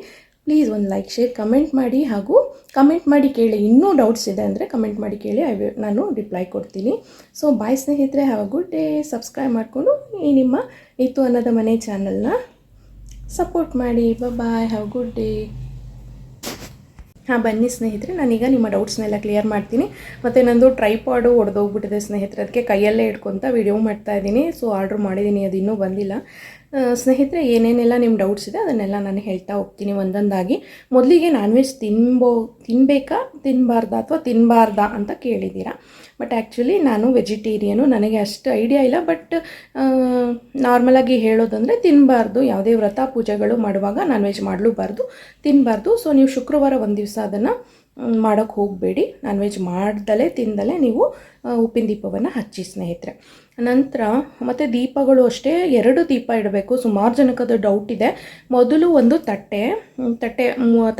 ಪ್ಲೀಸ್ ಒಂದು ಲೈಕ್ ಶೇರ್ ಕಮೆಂಟ್ ಮಾಡಿ. ಹಾಗೂ ಕಮೆಂಟ್ ಮಾಡಿ ಕೇಳಿ. ಇನ್ನೂ ಡೌಟ್ಸ್ ಇದೆ ಅಂದರೆ ಕಮೆಂಟ್ ಮಾಡಿ ಕೇಳಿ. ಐ ನಾನು ರಿಪ್ಲೈ ಕೊಡ್ತೀನಿ. ಸೊ ಬಾಯ್ ಸ್ನೇಹಿತರೆ. Have a good day subscribe ಮಾಡಿಕೊಂಡು ಈ ನಿಮ್ಮ ಇತ್ತು ಅನ್ನದ ಮನೆ ಚಾನಲ್ನ ಸಪೋರ್ಟ್ ಮಾಡಿ ಬಾಯ್ ಹ್ಯಾವ್ ಗುಡ್ ಡೇ ಹಾಂ, ಬನ್ನಿ ಸ್ನೇಹಿತರೆ, ನಾನೀಗ ನಿಮ್ಮ ಡೌಟ್ಸ್ನೆಲ್ಲ ಕ್ಲಿಯರ್ ಮಾಡ್ತೀನಿ. ಮತ್ತು ನಂದು ಟ್ರೈಪಾಡು ಒಡೆದೋಗ್ಬಿಟ್ಟಿದೆ ಸ್ನೇಹಿತರೆ ಅದಕ್ಕೆ ಕೈಯಲ್ಲೇ ಇಟ್ಕೊತ ವಿಡಿಯೋ ಮಾಡ್ತಾ ಇದ್ದೀನಿ. ಸೊ ಆರ್ಡ್ರ್ ಮಾಡಿದ್ದೀನಿ ಅದು ಇನ್ನೂ ಬಂದಿಲ್ಲ. ಸ್ನೇಹಿತರೆ, ಏನೇನೆಲ್ಲ ನಿಮ್ಮ ಡೌಟ್ಸ್ ಇದೆ, ಅದನ್ನೆಲ್ಲ ನಾನು ಹೇಳ್ತಾ ಹೋಗ್ತೀನಿ ಒಂದೊಂದಾಗಿ. ಮೊದಲಿಗೆ ನಾನ್ ವೆಜ್ ತಿನ್ಬೋ, ತಿನ್ಬೇಕಾ ತಿನ್ನಬಾರ್ದಾ ಅಥವಾ ತಿನ್ನಬಾರ್ದಾ ಅಂತ ಕೇಳಿದ್ದೀರಾ? ಬಟ್ ಆ್ಯಕ್ಚುಲಿ ನಾನು ವೆಜಿಟೇರಿಯನು ನನಗೆ ಅಷ್ಟು ಐಡಿಯಾ ಇಲ್ಲ ಬಟ್ ನಾರ್ಮಲಾಗಿ ಹೇಳೋದಂದರೆ ತಿನ್ನಬಾರ್ದು ಯಾವುದೇ ವ್ರತ ಪೂಜೆಗಳು ಮಾಡುವಾಗ ನಾನ್ ವೆಜ್ ಮಾಡಲೂಬಾರ್ದು ತಿನ್ನಬಾರ್ದು ಸೊ ನೀವು ಶುಕ್ರವಾರ ಒಂದು ದಿವಸ ಅದನ್ನು ಮಾಡೋಕ್ಕೆ ಹೋಗಬೇಡಿ. ನಾನ್ ವೆಜ್ ಮಾಡ್ದಲೇ, ತಿಂದಲೇ ನೀವು ಉಪ್ಪಿನ ದೀಪವನ್ನು ಹಚ್ಚಿ ಸ್ನೇಹಿತರೆ. ನಂತರ ಮತ್ತು ದೀಪಗಳು ಅಷ್ಟೇ, ಎರಡು ದೀಪ ಇಡಬೇಕು. ಸುಮಾರು ಜನಕ್ಕದು ಡೌಟ್ ಇದೆ. ಮೊದಲು ಒಂದು ತಟ್ಟೆ ತಟ್ಟೆ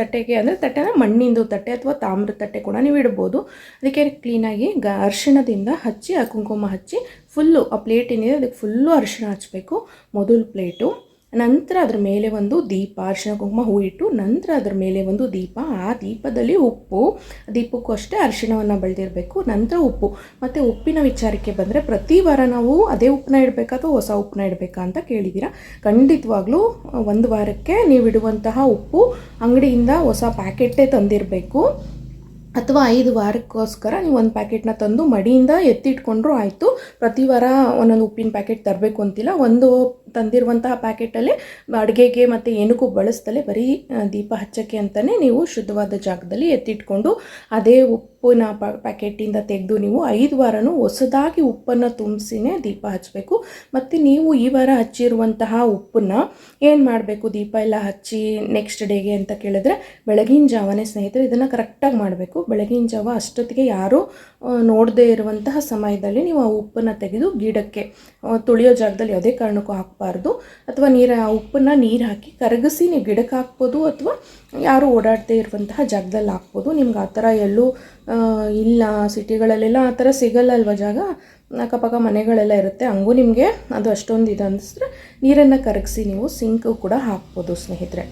ತಟ್ಟೆಗೆ ಅಂದರೆ ತಟ್ಟೆ ಅಂದರೆ ಮಣ್ಣಿಂದು ತಟ್ಟೆ ಅಥವಾ ತಾಮ್ರದ ತಟ್ಟೆ ಕೂಡ ನೀವು ಇಡ್ಬೋದು. ಅದಕ್ಕೆ ಕ್ಲೀನಾಗಿ ಗ, ಅರಿಶಿಣದಿಂದ ಹಚ್ಚಿ, ಆ ಕುಂಕುಮ ಹಚ್ಚಿ ಫುಲ್ಲು ಆ ಪ್ಲೇಟ್ ಏನಿದೆ, ಅದಕ್ಕೆ ಫುಲ್ಲು ಅರಿಶಿಣ ಹಚ್ಚಬೇಕು. ಮೊದಲು ಪ್ಲೇಟು ನಂತರ ಅದ್ರ ಮೇಲೆ ಒಂದು ದೀಪ ಅರಿಶಿನ ಕುಂಕುಮ ಹೂ ಇಟ್ಟು ನಂತರ ಅದ್ರ ಮೇಲೆ ಒಂದು ದೀಪ. ಆ ದೀಪದಲ್ಲಿ ಉಪ್ಪು, ದೀಪಕ್ಕೂ ಅಷ್ಟೇ ಅರಿಶಿಣವನ್ನು ಬೆಳೆದಿರಬೇಕು. ನಂತರ ಉಪ್ಪು. ಮತ್ತು ಉಪ್ಪಿನ ವಿಚಾರಕ್ಕೆ ಬಂದರೆ ಪ್ರತಿ ವಾರ ನಾವು ಅದೇ ಉಪ್ಪನ್ನ ಇಡಬೇಕಾ ಅಥವಾ ಹೊಸ ಉಪ್ಪನ್ನ ಇಡಬೇಕಾ ಅಂತ ಕೇಳಿದ್ದೀರಾ ಖಂಡಿತವಾಗ್ಲೂ, ಒಂದು ವಾರಕ್ಕೆ ನೀವು ಇಡುವಂತಹ ಉಪ್ಪು ಅಂಗಡಿಯಿಂದ ಹೊಸ ಪ್ಯಾಕೆಟೇ ತಂದಿರಬೇಕು. ಅಥವಾ ಐದು ವಾರಕ್ಕೋಸ್ಕರ ನೀವು ಒಂದು ಪ್ಯಾಕೆಟ್ನ ತಂದು ಮಡಿಯಿಂದ ಎತ್ತಿಟ್ಕೊಂಡ್ರೂ ಆಯಿತು. ಪ್ರತಿ ವಾರ ಒಂದೊಂದು ಉಪ್ಪಿನ ಪ್ಯಾಕೆಟ್ ತರಬೇಕು ಅಂತಿಲ್ಲ. ಒಂದು ತಂದಿರುವಂತಹ ಪ್ಯಾಕೆಟಲ್ಲೇ ಅಡುಗೆಗೆ ಮತ್ತು ಏನಕ್ಕೂ ಬಳಸ್ತಲೇ ಬರೀ ದೀಪ ಹಚ್ಚಕ್ಕೆ ಅಂತಲೇ ನೀವು ಶುದ್ಧವಾದ ಜಾಗದಲ್ಲಿ ಎತ್ತಿಟ್ಕೊಂಡು, ಅದೇ ಉಪ್ಪಿನ ಪ್ಯಾಕೆಟಿಂದ ತೆಗೆದು ನೀವು ಐದು ವಾರನೂ ಹೊಸದಾಗಿ ಉಪ್ಪನ್ನು ತುಂಬಿಸಿನೇ ದೀಪ ಹಚ್ಚಬೇಕು ಮತ್ತು ನೀವು ಈ ವಾರ ಹಚ್ಚಿರುವಂತಹ ಉಪ್ಪನ್ನು ಏನು ಮಾಡಬೇಕು? ದೀಪ ಎಲ್ಲ ಹಚ್ಚಿ ನೆಕ್ಸ್ಟ್ ಡೇಗೆ ಅಂತ ಕೇಳಿದ್ರೆ ಬೆಳಗಿನ ಜಾವನೇ ಸ್ನೇಹಿತರೆ ಇದನ್ನು ಕರೆಕ್ಟಾಗಿ ಮಾಡಬೇಕು. ಬೆಳಗಿನ ಜಾವ ಅಷ್ಟೊತ್ತಿಗೆ ಯಾರೂ ನೋಡದೇ ಇರುವಂತಹ ಸಮಯದಲ್ಲಿ ನೀವು ಆ ಉಪ್ಪನ್ನು ತೆಗೆದು ಗಿಡಕ್ಕೆ ತುಳಿಯೋ ಜಾಗದಲ್ಲಿ ಯಾವುದೇ ಕಾರಣಕ್ಕೂ ಹಾಕಬಾರ್ದು. ಅಥವಾ ನೀರು, ಆ ಉಪ್ಪನ್ನು ನೀರು ಹಾಕಿ ಕರಗಿಸಿ ನೀವು ಗಿಡಕ್ಕೆ ಹಾಕ್ಬೋದು ಅಥವಾ ಯಾರು ಓಡಾಡದೇ ಇರುವಂತಹ ಜಾಗದಲ್ಲಿ ಹಾಕ್ಬೋದು. ನಿಮ್ಗೆ ಆ ಥರ ಎಲ್ಲೂ ಇಲ್ಲ, ಸಿಟಿಗಳಲ್ಲೆಲ್ಲ ಆ ಥರ ಸಿಗಲ್ಲ ಅಲ್ವ ಜಾಗ? ಅಕ್ಕಪಕ್ಕ ಮನೆಗಳೆಲ್ಲ ಇರುತ್ತೆ. ಹಂಗೂ ನಿಮಗೆ ಅದು ಅಷ್ಟೊಂದು ಇದು ಅನ್ನಿಸಿದ್ರೆ ನೀರನ್ನು ಕರಗಿಸಿ ನೀವು ಸಿಂಕ್ ಕೂಡ ಹಾಕ್ಬೋದು ಸ್ನೇಹಿತರೆ.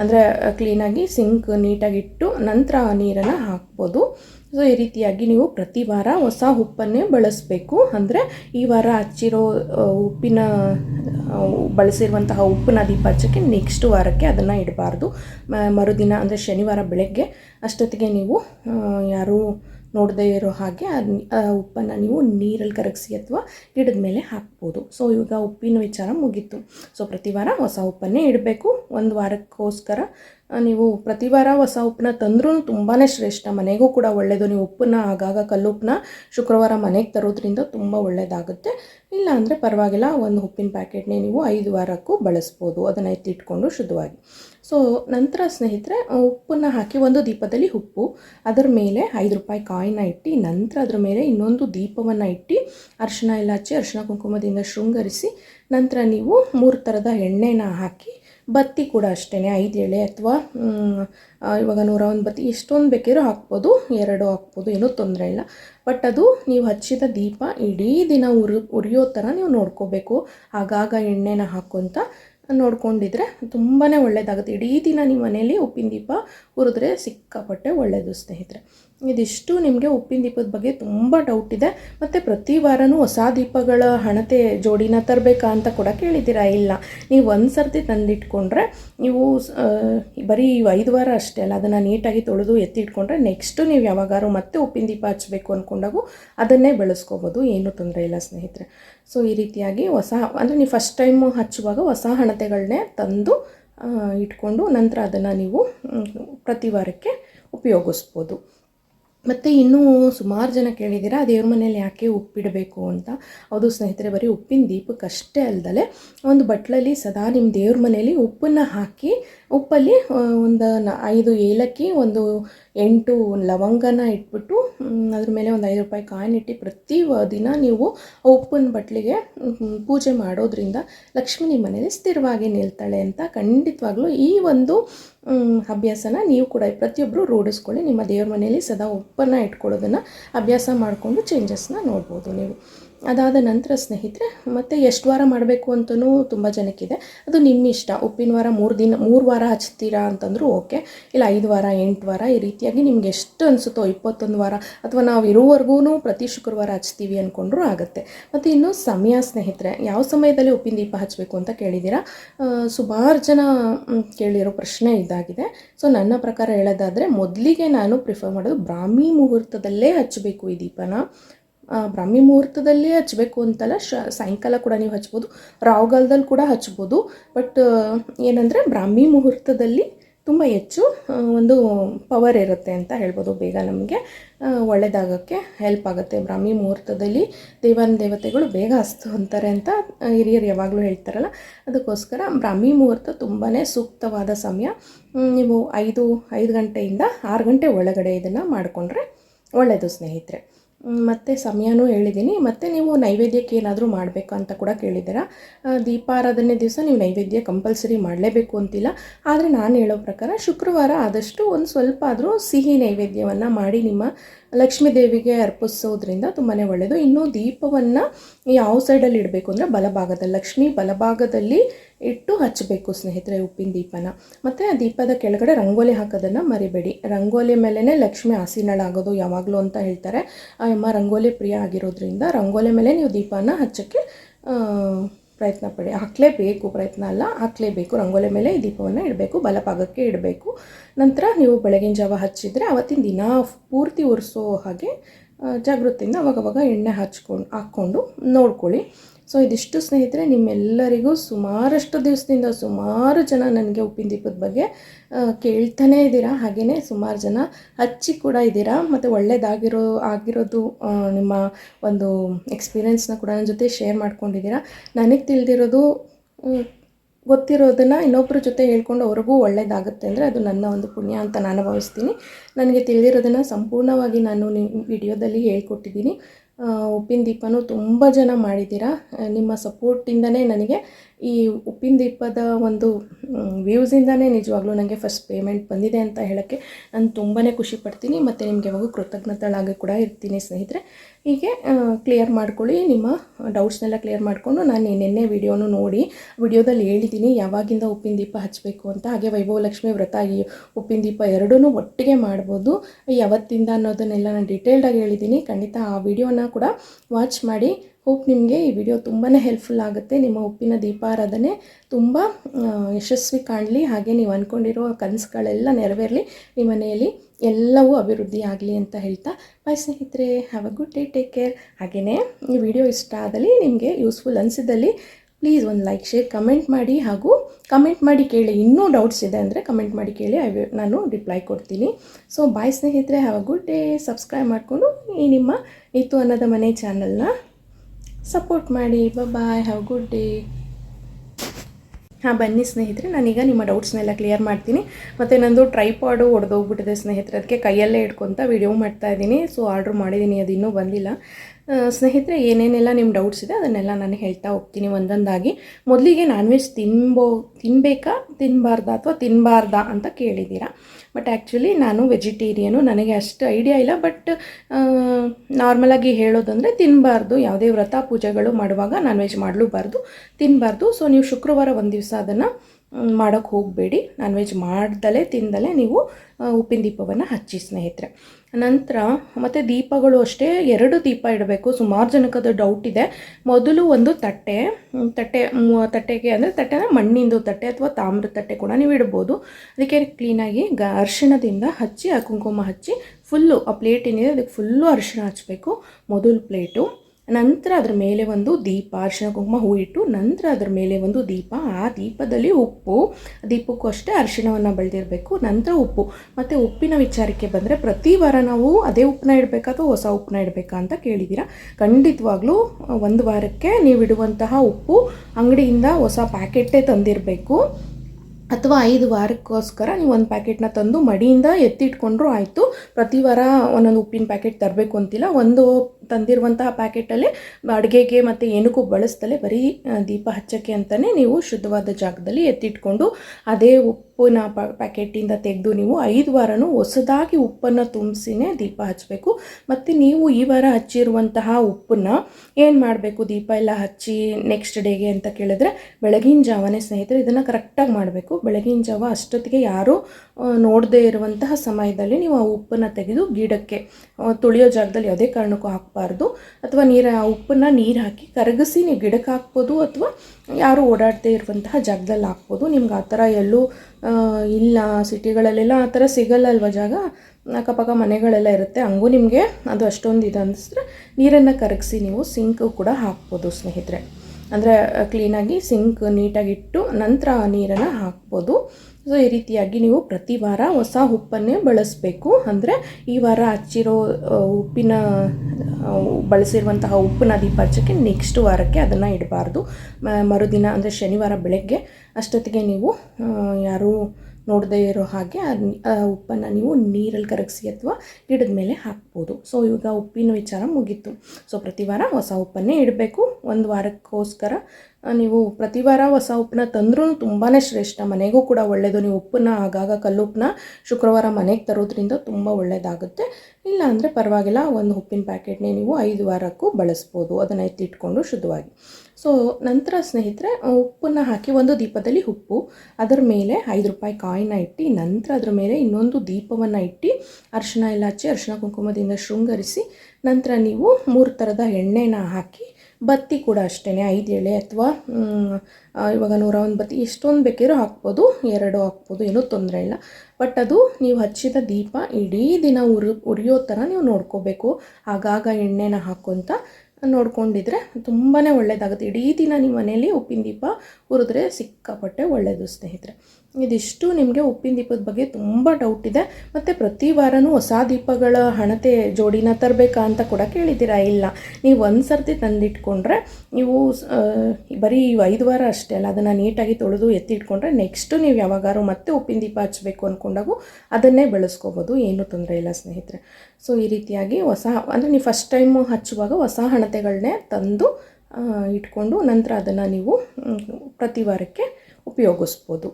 ಅಂದರೆ ಕ್ಲೀನಾಗಿ ಸಿಂಕ್ ನೀಟಾಗಿ ಇಟ್ಟು ನಂತರ ಆ ನೀರನ್ನು ಹಾಕ್ಬೋದು. ಸೊ ಈ ರೀತಿಯಾಗಿ ನೀವು ಪ್ರತಿ ವಾರ ಹೊಸ ಉಪ್ಪನ್ನೇ ಬಳಸಬೇಕು. ಅಂದರೆ, ಈ ವಾರ ಹಚ್ಚಿರೋ ಉಪ್ಪಿನ ಬಳಸಿರುವಂತಹ ಉಪ್ಪಿನ ದೀಪ ನೆಕ್ಸ್ಟ್ ವಾರಕ್ಕೆ ಅದನ್ನು ಇಡಬಾರ್ದು. ಮರುದಿನ ಅಂದರೆ ಶನಿವಾರ ಬೆಳಗ್ಗೆ ಅಷ್ಟೊತ್ತಿಗೆ ನೀವು ಯಾರೂ ನೋಡದೇ ಇರೋ ಹಾಗೆ ಆ ಉಪ್ಪನ್ನು ನೀವು ನೀರಲ್ಲಿ ಕರಗಿಸಿ ಅಥವಾ ಗಿಡದ ಮೇಲೆ ಹಾಕ್ಬೋದು. ಸೊ ಇವಾಗ ಉಪ್ಪಿನ ವಿಚಾರ ಮುಗೀತು. ಸೊ ಪ್ರತಿ ವಾರ ಹೊಸ ಉಪ್ಪನ್ನೇ ಇಡಬೇಕು. ಒಂದು ವಾರಕ್ಕೋಸ್ಕರ ನೀವು ಪ್ರತಿ ವಾರ ಹೊಸ ಉಪ್ಪನ್ನ ತಂದ್ರೂ ತುಂಬಾ ಶ್ರೇಷ್ಠ. ಮನೆಗೂ ಕೂಡ ಒಳ್ಳೆಯದು ನೀವು ಉಪ್ಪನ್ನ ಆಗಾಗ ಕಲ್ಲು ಉಪ್ಪನ್ನ ಶುಕ್ರವಾರ ಮನೆಗೆ ತರೋದ್ರಿಂದ ತುಂಬ ಒಳ್ಳೆಯದಾಗುತ್ತೆ ಇಲ್ಲ ಅಂದರೆ ಪರವಾಗಿಲ್ಲ, ಒಂದು ಉಪ್ಪಿನ ಪ್ಯಾಕೆಟ್ನೇ ನೀವು ಐದು ವಾರಕ್ಕೂ ಬಳಸ್ಬೋದು. ಅದನ್ನು ಎತ್ತಿಟ್ಕೊಂಡು ಶುದ್ಧವಾಗಿ. ಸೊ ನಂತರ ಸ್ನೇಹಿತರೆ ಉಪ್ಪನ್ನು ಹಾಕಿ ಒಂದು ದೀಪದಲ್ಲಿ ಉಪ್ಪು, ಅದರ ಮೇಲೆ ಐದು ರೂಪಾಯಿ ಕಾಯಿನ ಇಟ್ಟು, ನಂತರ ಅದರ ಮೇಲೆ ಇನ್ನೊಂದು ದೀಪವನ್ನು ಇಟ್ಟು ಅರಿಶಿನ ಎಲ್ಲ ಹಚ್ಚಿ ಅರಿಶಿನ ಕುಂಕುಮದಿಂದ ಶೃಂಗರಿಸಿ, ನಂತರ ನೀವು ಮೂರು ಥರದ ಎಣ್ಣೆನ ಹಾಕಿ, ಬತ್ತಿ ಕೂಡ ಅಷ್ಟೇ ಐದು ಎಳೆ ಅಥವಾ ಇವಾಗ ನೂರ ಒಂದು ಬತ್ತಿ, ಎಷ್ಟೊಂದು ಬೇಕಿದ್ರೂ ಹಾಕ್ಬೋದು, ಎರಡು ಹಾಕ್ಬೋದು, ಏನೂ ತೊಂದರೆ ಇಲ್ಲ. ಬಟ್ ಅದು ನೀವು ಹಚ್ಚಿದ ದೀಪ ಇಡೀ ದಿನ ಉರಿ, ಉರಿಯೋ ಥರ ನೀವು ನೋಡ್ಕೋಬೇಕು. ಆಗಾಗ ಎಣ್ಣೆನ ಹಾಕ್ಕೊಂತ ನೋಡ್ಕೊಂಡಿದ್ರೆ ತುಂಬಾ ಒಳ್ಳೆಯದಾಗುತ್ತೆ ಇಡೀ ದಿನ ನಿಮ್ಮ ಮನೇಲಿ ಉಪ್ಪಿನ ದೀಪ ಉರಿದ್ರೆ ಸಿಕ್ಕಾಪಟ್ಟೆ ಒಳ್ಳೆಯದು ಸ್ನೇಹಿತರೆ. ಇದಿಷ್ಟು ನಿಮಗೆ ಉಪ್ಪಿನ ದೀಪದ ಬಗ್ಗೆ ತುಂಬ ಡೌಟ್ ಇದೆ. ಮತ್ತು ಪ್ರತಿ ವಾರನೂ ಹೊಸ ದೀಪಗಳ ಹಣತೆ ಜೋಡಿನ ತರಬೇಕಾ ಅಂತ ಕೂಡ ಕೇಳಿದ್ದೀರಾ? ಇಲ್ಲ. ನೀವು ಒಂದು ಸರ್ತಿ ತಂದಿಟ್ಕೊಂಡ್ರೆ ನೀವು ಬರೀ ಐದು ವಾರ ಅಷ್ಟೇ ಅಲ್ಲ, ಅದನ್ನು ನೀಟಾಗಿ ತೊಳೆದು ಎತ್ತಿಟ್ಕೊಂಡ್ರೆ ನೆಕ್ಸ್ಟು ನೀವು ಯಾವಾಗಾರು ಮತ್ತೆ ಉಪ್ಪಿನ ದೀಪ ಹಚ್ಚಬೇಕು ಅಂದ್ಕೊಂಡಾಗೂ ಅದನ್ನೇ ಬೆಳೆಸ್ಕೋಬೋದು, ಏನೂ ತೊಂದರೆ ಇಲ್ಲ ಸ್ನೇಹಿತರೆ. ಸೊ ಈ ರೀತಿಯಾಗಿ ಹೊಸ, ಅಂದರೆ ನೀವು ಫಸ್ಟ್ ಟೈಮು ಹಚ್ಚುವಾಗ ಹೊಸ ಹಣತೆಗಳನ್ನೇ ತಂದು ಇಟ್ಕೊಂಡು ನಂತರ ಅದನ್ನು ನೀವು ಪ್ರತಿ ವಾರಕ್ಕೆ ಉಪಯೋಗಿಸ್ಬೋದು. ಮತ್ತು ಇನ್ನೂ ಸುಮಾರು ಜನ ಕೇಳಿದ್ದೀರಾ, ದೇವ್ರ ಮನೇಲಿ ಯಾಕೆ ಉಪ್ಪಿಡಬೇಕು ಅಂತ. ಅದು ಸ್ನೇಹಿತರೆ, ಬರೀ ಉಪ್ಪಿನ ದೀಪಕ್ಕಷ್ಟೇ ಅಲ್ದಲೆ ಒಂದು ಬಟ್ಲಲ್ಲಿ ಸದಾ ನಿಮ್ಮ ದೇವ್ರ ಮನೇಲಿ ಉಪ್ಪನ್ನು ಹಾಕಿ ಉಪ್ಪಲ್ಲಿ ಒಂದು ಐದು ಏಲಕ್ಕಿ, ಒಂದು ಎಂಟು ಲವಂಗನ ಇಟ್ಬಿಟ್ಟು ಅದ್ರ ಮೇಲೆ ಒಂದು ಐದು ರೂಪಾಯಿ ಕಾಯಿನ್ ಇಟ್ಟು ಪ್ರತಿ ದಿನ ನೀವು ಉಪ್ಪಿನ ಬಟ್ಲಿಗೆ ಪೂಜೆ ಮಾಡೋದ್ರಿಂದ ಲಕ್ಷ್ಮೀ ಮನೇಲಿ ಸ್ಥಿರವಾಗಿ ನಿಲ್ತಾಳೆ ಅಂತ ಖಂಡಿತವಾಗ್ಲೂ ಈ ಒಂದು ಅಭ್ಯಾಸನ ನೀವು ಕೂಡ ಪ್ರತಿಯೊಬ್ಬರು ರೂಢಿಸ್ಕೊಳ್ಳಿ. ನಿಮ್ಮ ದೇವ್ರ ಮನೆಯಲ್ಲಿ ಸದಾ ಉಪ್ಪನ್ನು ಇಟ್ಕೊಳ್ಳೋದನ್ನು ಅಭ್ಯಾಸ ಮಾಡಿಕೊಂಡು ಚೇಂಜಸ್ನ ನೋಡ್ಬೋದು ನೀವು. ಅದಾದ ನಂತರ ಸ್ನೇಹಿತರೆ, ಮತ್ತು ಎಷ್ಟು ವಾರ ಮಾಡಬೇಕು ಅಂತಲೂ ತುಂಬ ಜನಕ್ಕಿದೆ. ಅದು ನಿಮ್ಮ ಇಷ್ಟ ಉಪ್ಪಿನ ವಾರ ಮೂರು ದಿನ, ಮೂರು ವಾರ ಹಚ್ತೀರಾ ಅಂತಂದರೂ ಓಕೆ. ಇಲ್ಲ, ಐದು ವಾರ, ಎಂಟು ವಾರ, ಈ ರೀತಿಯಾಗಿ ನಿಮ್ಗೆ ಎಷ್ಟು ಅನಿಸುತ್ತೋ, ಇಪ್ಪತ್ತೊಂದು ವಾರ, ಅಥವಾ ನಾವು ಇರುವವರೆಗೂ ಪ್ರತಿ ಶುಕ್ರವಾರ ಹಚ್ತೀವಿ ಅಂದ್ಕೊಂಡ್ರೂ ಆಗುತ್ತೆ. ಮತ್ತು ಇನ್ನು ಸಮಯ ಸ್ನೇಹಿತರೆ, ಯಾವ ಸಮಯದಲ್ಲಿ ಉಪ್ಪಿನ ದೀಪ ಹಚ್ಚಬೇಕು ಅಂತ ಕೇಳಿದ್ದೀರಾ? ಸುಮಾರು ಜನ ಕೇಳಿರೋ ಪ್ರಶ್ನೆ ಇದಾಗಿದೆ. ಸೊ, ನನ್ನ ಪ್ರಕಾರ ಹೇಳೋದಾದರೆ ಮೊದಲಿಗೆ ನಾನು ಪ್ರಿಫರ್ ಮಾಡೋದು ಬ್ರಾಹ್ಮಿ ಮುಹೂರ್ತದಲ್ಲೇ ಹಚ್ಚಬೇಕು ಈ ದೀಪನ. ಬ್ರಾಹ್ಮಿ ಮುಹೂರ್ತದಲ್ಲಿ ಹಚ್ಚಬೇಕು ಅಂತಲ್ಲ, ಶ, ಸಾಯಂಕಾಲ ಕೂಡ ನೀವು ಹಚ್ಬೋದು. ರಾವುಗಾಲದಲ್ಲಿ ಕೂಡ ಹಚ್ಬೋದು. ಬಟ್ ಏನಂದರೆ ಬ್ರಾಹ್ಮಿ ಮುಹೂರ್ತದಲ್ಲಿ ತುಂಬ ಹೆಚ್ಚು ಒಂದು ಪವರ್ ಇರುತ್ತೆ ಅಂತ ಹೇಳ್ಬೋದು ಬೇಗ ನಮಗೆ. ಒಳ್ಳೆಯದಾಗೋಕ್ಕೆ ಹೆಲ್ಪ್ ಆಗುತ್ತೆ. ಬ್ರಾಹ್ಮಿ ಮುಹೂರ್ತದಲ್ಲಿ ದೇವನ ದೇವತೆಗಳು ಬೇಗ ಅಸ್ತು ಅಂತಾರೆ ಅಂತ ಹಿರಿಯರು ಯಾವಾಗಲೂ ಹೇಳ್ತಾರಲ್ಲ. ಅದಕ್ಕೋಸ್ಕರ ಬ್ರಾಹ್ಮಿ ಮುಹೂರ್ತ ತುಂಬಾ ಸೂಕ್ತವಾದ ಸಮಯ. ನೀವು ಐದು ಐದು ಗಂಟೆಯಿಂದ ಆರು ಗಂಟೆ ಒಳಗಡೆ ಇದನ್ನು ಮಾಡಿಕೊಂಡ್ರೆ ಒಳ್ಳೆಯದು ಸ್ನೇಹಿತರೆ. ಮತ್ತೆ ಸಮಯನೂ ಹೇಳಿದ್ದೀನಿ. ಮತ್ತು ನೀವು ನೈವೇದ್ಯಕ್ಕೆ ಏನಾದರೂ ಮಾಡಬೇಕು ಅಂತ ಕೂಡ ಕೇಳಿದ್ದೀರಾ? ದೀಪಾರಾಧನೆ ದಿವಸ ನೀವು ನೈವೇದ್ಯ ಕಂಪಲ್ಸರಿ ಮಾಡಲೇಬೇಕು ಅಂತಿಲ್ಲ. ಆದರೆ ನಾನು ಹೇಳೋ ಪ್ರಕಾರ ಶುಕ್ರವಾರ ಆದಷ್ಟು ಒಂದು ಸ್ವಲ್ಪ ಆದರೂ ಸಿಹಿ ನೈವೇದ್ಯವನ್ನು ಮಾಡಿ ನಿಮ್ಮ ಲಕ್ಷ್ಮೀ ದೇವಿಗೆ ಅರ್ಪಿಸೋದ್ರಿಂದ ತುಂಬಾ ಒಳ್ಳೆಯದು ಇನ್ನು ದೀಪವನ್ನು ಯಾವ ಸೈಡಲ್ಲಿ ಇಡಬೇಕು ಅಂದರೆ ಬಲಭಾಗದಲ್ಲಿ, ಲಕ್ಷ್ಮೀ ಬಲಭಾಗದಲ್ಲಿ ಇಟ್ಟು ಹಚ್ಚಬೇಕು ಸ್ನೇಹಿತರೆ ಉಪ್ಪಿನ ದೀಪನ. ಮತ್ತು ಆ ದೀಪದ ಕೆಳಗಡೆ ರಂಗೋಲಿ ಹಾಕೋದನ್ನು ಮರಿಬೇಡಿ. ರಂಗೋಲಿ ಮೇಲೇ ಲಕ್ಷ್ಮಿ ಆಸೀನಳಾಗೋದು ಯಾವಾಗಲೂ ಅಂತ ಹೇಳ್ತಾರೆ. ಅಮ್ಮ ರಂಗೋಲಿ ಪ್ರಿಯ ಆಗಿರೋದ್ರಿಂದ ರಂಗೋಲಿ ಮೇಲೆ ನೀವು ದೀಪನ ಹಚ್ಚೋಕ್ಕೆ ಪ್ರಯತ್ನ ಪಡಿ. ಹಾಕಲೇಬೇಕು, ಪ್ರಯತ್ನ ಅಲ್ಲ, ಹಾಕಲೇಬೇಕು. ರಂಗೋಲಿ ಮೇಲೆ ದೀಪವನ್ನು ಇಡಬೇಕು, ಬಲಭಾಗಕ್ಕೆ ಇಡಬೇಕು. ನಂತರ ನೀವು ಬೆಳಗಿನ ಜಾವ ಹಚ್ಚಿದರೆ ಅವತ್ತಿನ ದಿನ ಪೂರ್ತಿ ಉರಿಸೋ ಹಾಗೆ ಜಾಗೃತಿಯಿಂದ ಅವಾಗವಾಗ ಎಣ್ಣೆ ಹಚ್ಕೊಂಡು, ಹಾಕ್ಕೊಂಡು ನೋಡ್ಕೊಳ್ಳಿ. ಸೊ ಇದಿಷ್ಟು ಸ್ನೇಹಿತರೆ, ನಿಮ್ಮೆಲ್ಲರಿಗೂ ಸುಮಾರಷ್ಟು ದಿವಸದಿಂದ ಸುಮಾರು ಜನ ನನಗೆ ಉಪ್ಪಿನ ದೀಪದ ಬಗ್ಗೆ ಕೇಳ್ತಾನೆ ಇದ್ದೀರಾ. ಹಾಗೆಯೇ ಸುಮಾರು ಜನ ಹಚ್ಚಿ ಕೂಡ ಇದ್ದೀರಾ. ಮತ್ತು ಒಳ್ಳೆಯದಾಗಿರೋ ಆಗಿರೋದು ನಿಮ್ಮ ಒಂದು ಎಕ್ಸ್ಪೀರಿಯೆನ್ಸ್ನ ಕೂಡ ನನ್ನ ಜೊತೆ ಶೇರ್ ಮಾಡ್ಕೊಂಡಿದ್ದೀರಾ. ನನಗೆ ತಿಳಿದಿರೋದು ಗೊತ್ತಿರೋದನ್ನು ಇನ್ನೊಬ್ಬರ ಜೊತೆ ಹೇಳ್ಕೊಂಡು ಅವ್ರಿಗೂ ಒಳ್ಳೇದಾಗುತ್ತೆ ಅಂದರೆ ಅದು ನನ್ನ ಒಂದು ಪುಣ್ಯ ಅಂತ ನಾನು ಭಾವಿಸ್ತೀನಿ. ನನಗೆ ತಿಳಿದಿರೋದನ್ನು ಸಂಪೂರ್ಣವಾಗಿ ನಾನು ನಿಮ್ಮ ವಿಡಿಯೋದಲ್ಲಿ ಹೇಳ್ಕೊಟ್ಟಿದ್ದೀನಿ. ಉಪ್ಪಿನ ದೀಪನೂ ತುಂಬ ಜನ ಮಾಡಿದ್ದೀರಾ. ನಿಮ್ಮ ಸಪೋರ್ಟಿಂದನೇ ನನಗೆ ಈ ಉಪ್ಪಿನ ದೀಪದ ಒಂದು ವ್ಯೂಸಿಂದನೇ ನಿಜವಾಗ್ಲೂ ನನಗೆ ಫಸ್ಟ್ ಪೇಮೆಂಟ್ ಬಂದಿದೆ ಅಂತ ಹೇಳೋಕ್ಕೆ ನಾನು ತುಂಬಾ ಖುಷಿ ಪಡ್ತೀನಿ. ಮತ್ತು ನಿಮಗೆ ಯಾವಾಗೂ ಕೃತಜ್ಞತೆಗಳಾಗಿ ಕೂಡ ಇರ್ತೀನಿ ಸ್ನೇಹಿತರೆ. ಹೀಗೆ ಕ್ಲಿಯರ್ ಮಾಡ್ಕೊಳ್ಳಿ. ನಿಮ್ಮ ಡೌಟ್ಸ್ನೆಲ್ಲ ಕ್ಲಿಯರ್ ಮಾಡಿಕೊಂಡು ನಾನು ನಿನ್ನೆ ವಿಡಿಯೋನು ನೋಡಿ ವಿಡಿಯೋದಲ್ಲಿ ಹೇಳಿದ್ದೀನಿ ಯಾವಾಗಿಂದ ಉಪ್ಪಿನ ದೀಪ ಹಚ್ಚಬೇಕು ಅಂತ. ಹಾಗೆ ವೈಭವ ಲಕ್ಷ್ಮಿ ವ್ರತ ಈ ಉಪ್ಪಿನ ದೀಪ ಎರಡೂ ಒಟ್ಟಿಗೆ ಮಾಡ್ಬೋದು. ಯಾವತ್ತಿಂದ ಅನ್ನೋದನ್ನೆಲ್ಲ ನಾನು ಡೀಟೇಲ್ಡಾಗಿ ಹೇಳಿದ್ದೀನಿ. ಖಂಡಿತ ಆ ವಿಡಿಯೋನ ಕೂಡ ವಾಚ್ ಮಾಡಿ. ಹೋಪ್ ನಿಮಗೆ ಈ ವಿಡಿಯೋ ತುಂಬಾ ಹೆಲ್ಪ್ಫುಲ್ ಆಗುತ್ತೆ. ನಿಮ್ಮ ಉಪ್ಪಿನ ದೀಪಾರಾಧನೆ ತುಂಬ ಯಶಸ್ವಿ ಕಾಣಲಿ. ಹಾಗೆ ನೀವು ಅಂದ್ಕೊಂಡಿರೋ ಕನಸುಗಳೆಲ್ಲ ನೆರವೇರಲಿ. ನಿಮ್ಮ ಮನೆಯಲ್ಲಿ ಎಲ್ಲವೂ ಅಭಿವೃದ್ಧಿ ಆಗಲಿ ಅಂತ ಹೇಳ್ತಾ ಬಾಯ್ ಸ್ನೇಹಿತರೆ. Have a good day take care ಹಾಗೆಯೇ ಈ ವಿಡಿಯೋ ಇಷ್ಟ ಆದಲ್ಲಿ, ನಿಮಗೆ ಯೂಸ್ಫುಲ್ ಅನಿಸಿದಲ್ಲಿ ಪ್ಲೀಸ್ ಒಂದು ಲೈಕ್ ಶೇರ್ ಕಮೆಂಟ್ ಮಾಡಿ. ಹಾಗೂ ಕಮೆಂಟ್ ಮಾಡಿ ಕೇಳಿ. ಇನ್ನೂ ಡೌಟ್ಸ್ ಇದೆ ಅಂದರೆ ಕಮೆಂಟ್ ಮಾಡಿ ಕೇಳಿ. ಐ ನಾನು ರಿಪ್ಲೈ ಕೊಡ್ತೀನಿ. ಸೊ ಬಾಯ್ ಸ್ನೇಹಿತರೆ. Have a good day subscribe ಮಾಡಿಕೊಂಡು ಈ ನಿಮ್ಮ ನೀತು ಅನ್ನದ ಮನೆ ಚಾನಲ್ನ ಸಪೋರ್ಟ್ ಮಾಡಿ ಬಾಯ್ ಹ್ಯಾವ್ ಗುಡ್ ಡೇ ಹಾಂ, ಬನ್ನಿ ಸ್ನೇಹಿತರೆ, ನಾನೀಗ ನಿಮ್ಮ ಡೌಟ್ಸ್ನೆಲ್ಲ ಕ್ಲಿಯರ್ ಮಾಡ್ತೀನಿ. ಮತ್ತು ನಂದು ಟ್ರೈಪಾಡು ಒಡೆದೋಗ್ಬಿಟ್ಟಿದೆ ಸ್ನೇಹಿತರೆ ಅದಕ್ಕೆ ಕೈಯಲ್ಲೇ ಇಟ್ಕೊತ ವಿಡಿಯೋ ಮಾಡ್ತಾ ಇದ್ದೀನಿ. ಸೊ ಆರ್ಡ್ರ್ ಮಾಡಿದ್ದೀನಿ ಅದು ಇನ್ನೂ ಬಂದಿಲ್ಲ. ಸ್ನೇಹಿತರೆ, ಏನೇನೆಲ್ಲ ನಿಮ್ಮ ಡೌಟ್ಸ್ ಇದೆ, ಅದನ್ನೆಲ್ಲ ನಾನು ಹೇಳ್ತಾ ಹೋಗ್ತೀನಿ ಒಂದೊಂದಾಗಿ. ಮೊದಲಿಗೆ ನಾನ್ ವೆಜ್ ತಿನ್ಬೋ ತಿನ್ನಬೇಕಾ ತಿನ್ನಬಾರ್ದಾ ಅಥವಾ ತಿನ್ನಬಾರ್ದಾ ಅಂತ ಕೇಳಿದ್ದೀರಾ? ಬಟ್ ಆ್ಯಕ್ಚುಲಿ ನಾನು ವೆಜಿಟೇರಿಯನು ನನಗೆ ಅಷ್ಟು ಐಡಿಯಾ ಇಲ್ಲ. ಬಟ್ ನಾರ್ಮಲಾಗಿ ಹೇಳೋದಂದರೆ ತಿನ್ನಬಾರ್ದು ಯಾವುದೇ ವ್ರತ ಪೂಜೆಗಳು ಮಾಡುವಾಗ ನಾನ್ ವೆಜ್ ಮಾಡಲೂಬಾರ್ದು. ತಿನ್ನಬಾರ್ದು ಸೊ ನೀವು ಶುಕ್ರವಾರ ಒಂದು ದಿವಸ ಅದನ್ನು ಮಾಡೋಕ್ಕೆ ಹೋಗಬೇಡಿ. ನಾನ್ ವೆಜ್ ಮಾಡ್ದಲೇ, ತಿಂದಲೇ ನೀವು ಉಪ್ಪಿನ ದೀಪವನ್ನು ಹಚ್ಚಿ, ಸ್ನೇಹಿತರೆ. ನಂತರ ಮತ್ತು ದೀಪಗಳು ಅಷ್ಟೇ ಎರಡು ದೀಪ ಇಡಬೇಕು. ಸುಮಾರು ಜನಕ್ಕದು ಡೌಟ್ ಇದೆ. ಮೊದಲು ಒಂದು ತಟ್ಟೆ ತಟ್ಟೆ ತಟ್ಟೆಗೆ ಅಂದರೆ ತಟ್ಟೆನ ಮಣ್ಣಿಂದು ತಟ್ಟೆ ಅಥವಾ ತಾಮ್ರದ ತಟ್ಟೆ ಕೂಡ ನೀವು ಇಡ್ಬೋದು ಅದಕ್ಕೆ ಕ್ಲೀನಾಗಿ ಗ, ಅರಿಶಿಣದಿಂದ ಹಚ್ಚಿ, ಆ ಕುಂಕುಮ ಹಚ್ಚಿ ಫುಲ್ಲು ಆ ಪ್ಲೇಟ್ ಏನಿದೆ ಅದಕ್ಕೆ ಫುಲ್ಲು ಅರಿಶಿಣ ಹಚ್ಚಬೇಕು. ಮೊದಲು ಪ್ಲೇಟು ನಂತರ ಅದ್ರ ಮೇಲೆ ಒಂದು ದೀಪ ಅರಿಶಿನ ಕುಂಕುಮ ಹೂ ಇಟ್ಟು ನಂತರ ಅದ್ರ ಮೇಲೆ ಒಂದು ದೀಪ. ಆ ದೀಪದಲ್ಲಿ ಉಪ್ಪು ದೀಪಕ್ಕೂ ಅಷ್ಟೇ ಅರಿಶಿಣವನ್ನು ಬೆಳೆದಿರಬೇಕು. ನಂತರ ಉಪ್ಪು. ಮತ್ತು ಉಪ್ಪಿನ ವಿಚಾರಕ್ಕೆ ಬಂದರೆ ಪ್ರತಿ ವಾರ ನಾವು ಅದೇ ಉಪ್ಪನ್ನ ಇಡಬೇಕಾ ಅಥವಾ ಹೊಸ ಉಪ್ಪನ್ನ ಇಡಬೇಕಾ ಅಂತ ಕೇಳಿದ್ದೀರಾ ಖಂಡಿತವಾಗ್ಲೂ ಒಂದು ವಾರಕ್ಕೆ ನೀವು ಇಡುವಂತಹ ಉಪ್ಪು ಅಂಗಡಿಯಿಂದ ಹೊಸ ಪ್ಯಾಕೆಟೇ ತಂದಿರಬೇಕು. ಅಥವಾ ಐದು ವಾರಕ್ಕೋಸ್ಕರ ನೀವು ಒಂದು ಪ್ಯಾಕೆಟ್ನ ತಂದು ಮಡಿಯಿಂದ ಎತ್ತಿಟ್ಕೊಂಡ್ರೂ ಆಯಿತು. ಪ್ರತಿ ವಾರ ಒಂದೊಂದು ಉಪ್ಪಿನ ಪ್ಯಾಕೆಟ್ ತರಬೇಕು ಅಂತಿಲ್ಲ. ಒಂದು ತಂದಿರುವಂತಹ ಪ್ಯಾಕೆಟಲ್ಲೇ ಅಡುಗೆಗೆ ಮತ್ತು ಏನಕ್ಕೂ ಬಳಸ್ತಲೇ ಬರೀ ದೀಪ ಹಚ್ಚೋಕ್ಕೆ ಅಂತಲೇ ನೀವು ಶುದ್ಧವಾದ ಜಾಗದಲ್ಲಿ ಎತ್ತಿಟ್ಕೊಂಡು ಅದೇ ಉಪ್ಪಿನ ಪ್ಯಾಕೆಟಿಂದ ತೆಗೆದು ನೀವು ಐದು ವಾರನೂ ಹೊಸದಾಗಿ ಉಪ್ಪನ್ನು ತುಂಬಿಸಿನೇ ದೀಪ ಹಚ್ಚಬೇಕು. ಮತ್ತು ನೀವು ಈ ವಾರ ಹಚ್ಚಿರುವಂತಹ ಉಪ್ಪನ್ನು ಏನು ಮಾಡಬೇಕು? ದೀಪ ಎಲ್ಲ ಹಚ್ಚಿ ನೆಕ್ಸ್ಟ್ ಡೇಗೆ ಅಂತ ಕೇಳಿದ್ರೆ ಬೆಳಗಿನ ಜಾವನೇ ಸ್ನೇಹಿತರೆ ಇದನ್ನು ಕರೆಕ್ಟಾಗಿ ಮಾಡಬೇಕು. ಮಾಡಬೇಕು ಬೆಳಗಿನ ಜಾವ ಅಷ್ಟೊತ್ತಿಗೆ ಯಾರೂ ನೋಡದೇ ಇರುವಂತಹ ಸಮಯದಲ್ಲಿ ನೀವು ಆ ಉಪ್ಪನ್ನು ತೆಗೆದು ಗಿಡಕ್ಕೆ ತುಳಿಯೋ ಜಾಗದಲ್ಲಿ ಯಾವುದೇ ಕಾರಣಕ್ಕೂ ಹಾಕಬಾರ್ದು. ಅಥವಾ ನೀರು, ಆ ಉಪ್ಪನ್ನು ನೀರು ಹಾಕಿ ಕರಗಿಸಿ ನೀವು ಗಿಡಕ್ಕೆ ಹಾಕ್ಬೋದು ಅಥವಾ ಯಾರು ಓಡಾಡದೇ ಇರುವಂತಹ ಜಾಗದಲ್ಲಿ ಹಾಕ್ಬೋದು. ನಿಮ್ಗೆ ಆ ಥರ ಎಲ್ಲೂ ಇಲ್ಲ. ಸಿಟಿಗಳಲ್ಲೆಲ್ಲ ಆ ಥರ ಸಿಗಲ್ಲ ಅಲ್ವ ಜಾಗ? ಅಕ್ಕಪಕ್ಕ ಮನೆಗಳೆಲ್ಲ ಇರುತ್ತೆ. ಹಂಗೂ ನಿಮಗೆ ಅದು ಅಷ್ಟೊಂದು ಇದು ಅನ್ನಿಸಿದ್ರೆ ನೀರನ್ನು ಕರಗಿಸಿ ನೀವು ಸಿಂಕ್ ಕೂಡ ಹಾಕ್ಬೋದು ಸ್ನೇಹಿತರೆ. ಅಂದರೆ ಕ್ಲೀನಾಗಿ ಸಿಂಕ್ ನೀಟಾಗಿಟ್ಟು ನಂತರ ಆ ನೀರನ್ನು ಹಾಕ್ಬೋದು. ಸೊ, ಈ ರೀತಿಯಾಗಿ ನೀವು ಪ್ರತಿ ವಾರ ಹೊಸ ಉಪ್ಪನ್ನೇ ಬಳಸಬೇಕು. ಅಂದರೆ, ಈ ವಾರ ಹಚ್ಚಿರೋ ಉಪ್ಪಿನ ಬಳಸಿರುವಂತಹ ಉಪ್ಪನ್ನ ದೀಪ ಹಚ್ಚೋಕ್ಕೆ ನೆಕ್ಸ್ಟ್ ವಾರಕ್ಕೆ ಅದನ್ನು ಇಡಬಾರ್ದು. ಮರುದಿನ, ಅಂದರೆ ಶನಿವಾರ ಬೆಳಗ್ಗೆ ಅಷ್ಟೊತ್ತಿಗೆ ನೀವು ಯಾರೂ ನೋಡದೇ ಇರೋ ಹಾಗೆ ಆ ಉಪ್ಪನ್ನು ನೀವು ನೀರಲ್ಲಿ ಕರಗಿಸಿ ಅಥವಾ ಗಿಡದ ಮೇಲೆ ಹಾಕ್ಬೋದು. ಸೊ ಇವಾಗ ಉಪ್ಪಿನ ವಿಚಾರ ಮುಗೀತು. ಸೊ ಪ್ರತಿ ವಾರ ಹೊಸ ಉಪ್ಪನ್ನೇ ಇಡಬೇಕು. ಒಂದು ವಾರಕ್ಕೋಸ್ಕರ ನೀವು ಪ್ರತಿ ವಾರ ಹೊಸ ಉಪ್ಪನ್ನ ತಂದ್ರೂ ತುಂಬಾ ಶ್ರೇಷ್ಠ. ಮನೆಗೂ ಕೂಡ ಒಳ್ಳೆಯದು ನೀವು ಉಪ್ಪನ್ನ ಆಗಾಗ ಕಲ್ಲುಪ್ಪನ್ನ ಶುಕ್ರವಾರ ಮನೆಗೆ ತರೋದ್ರಿಂದ ತುಂಬ ಒಳ್ಳೆಯದಾಗುತ್ತೆ ಇಲ್ಲ ಅಂದರೆ ಪರವಾಗಿಲ್ಲ, ಒಂದು ಉಪ್ಪಿನ ಪ್ಯಾಕೆಟ್ನೇ ನೀವು ಐದು ವಾರಕ್ಕೂ ಬಳಸ್ಬೋದು. ಅದನ್ನು ಎತ್ತಿಟ್ಕೊಂಡು ಶುದ್ಧವಾಗಿ. ಸೊ ನಂತರ ಸ್ನೇಹಿತರೆ, ಉಪ್ಪನ್ನು ಹಾಕಿ ಒಂದು ದೀಪದಲ್ಲಿ ಉಪ್ಪು, ಅದರ ಮೇಲೆ ಐದು ರೂಪಾಯಿ ಕಾಯಿನ ಇಟ್ಟು, ನಂತರ ಅದರ ಮೇಲೆ ಇನ್ನೊಂದು ದೀಪವನ್ನು ಇಟ್ಟು ಅರಿಶಿನ ಎಲ್ಲ ಹಚ್ಚಿ ಅರಿಶಿನ ಕುಂಕುಮದಿಂದ ಶೃಂಗರಿಸಿ, ನಂತರ ನೀವು ಮೂರು ಥರದ ಎಣ್ಣೆನ ಹಾಕಿ, ಬತ್ತಿ ಕೂಡ ಅಷ್ಟೇ ಐದು ಎಳೆ ಅಥವಾ ಇವಾಗ ನೂರ ಒಂದು ಬತ್ತಿ, ಎಷ್ಟೊಂದು ಬೇಕಿದ್ರೂ ಹಾಕ್ಬೋದು, ಎರಡು ಹಾಕ್ಬೋದು, ಏನೂ ತೊಂದರೆ ಇಲ್ಲ. ಬಟ್ ಅದು ನೀವು ಹಚ್ಚಿದ ದೀಪ ಇಡೀ ದಿನ ಉರಿ, ಉರಿಯೋ ಥರ ನೀವು ನೋಡ್ಕೋಬೇಕು. ಆಗಾಗ ಎಣ್ಣೆನ ಹಾಕ್ಕೊಂತ ನೋಡ್ಕೊಂಡಿದ್ರೆ ತುಂಬಾ ಒಳ್ಳೆಯದಾಗುತ್ತೆ ಇಡೀ ದಿನ ನಿಮ್ಮ ಮನೇಲಿ ಉಪ್ಪಿನ ದೀಪ ಉರಿದ್ರೆ ಸಿಕ್ಕಾಪಟ್ಟೆ ಒಳ್ಳೆಯದು ಸ್ನೇಹಿತರೆ. ಇದಿಷ್ಟು ನಿಮಗೆ ಉಪ್ಪಿನ ದೀಪದ ಬಗ್ಗೆ ತುಂಬ ಡೌಟ್ ಇದೆ. ಮತ್ತು ಪ್ರತಿ ವಾರನೂ ಹೊಸ ದೀಪಗಳ ಹಣತೆ ಜೋಡಿನ ತರಬೇಕಾ ಅಂತ ಕೂಡ ಕೇಳಿದ್ದೀರಾ? ಇಲ್ಲ. ನೀವು ಒಂದು ಸರ್ತಿ ತಂದಿಟ್ಕೊಂಡ್ರೆ ನೀವು ಬರೀ ಐದು ವಾರ ಅಷ್ಟೇ ಅಲ್ಲ, ಅದನ್ನು ನೀಟಾಗಿ ತೊಳೆದು ಎತ್ತಿಟ್ಕೊಂಡ್ರೆ ನೆಕ್ಸ್ಟು ನೀವು ಯಾವಾಗಾರು ಮತ್ತೆ ಉಪ್ಪಿನ ದೀಪ ಹಚ್ಚಬೇಕು ಅಂದ್ಕೊಂಡಾಗೂ ಅದನ್ನೇ ಬೆಳೆಸ್ಕೋಬೋದು. ಏನೂ ತೊಂದರೆ ಇಲ್ಲ ಸ್ನೇಹಿತರೆ. ಸೊ ಈ ರೀತಿಯಾಗಿ ಹೊಸ, ಅಂದರೆ ನೀವು ಫಸ್ಟ್ ಟೈಮು ಹಚ್ಚುವಾಗ ಹೊಸ ಹಣತೆಗಳನ್ನೇ ತಂದು ಇಟ್ಕೊಂಡು ನಂತರ ಅದನ್ನು ನೀವು ಪ್ರತಿ ವಾರಕ್ಕೆ ಉಪಯೋಗಿಸ್ಬೋದು.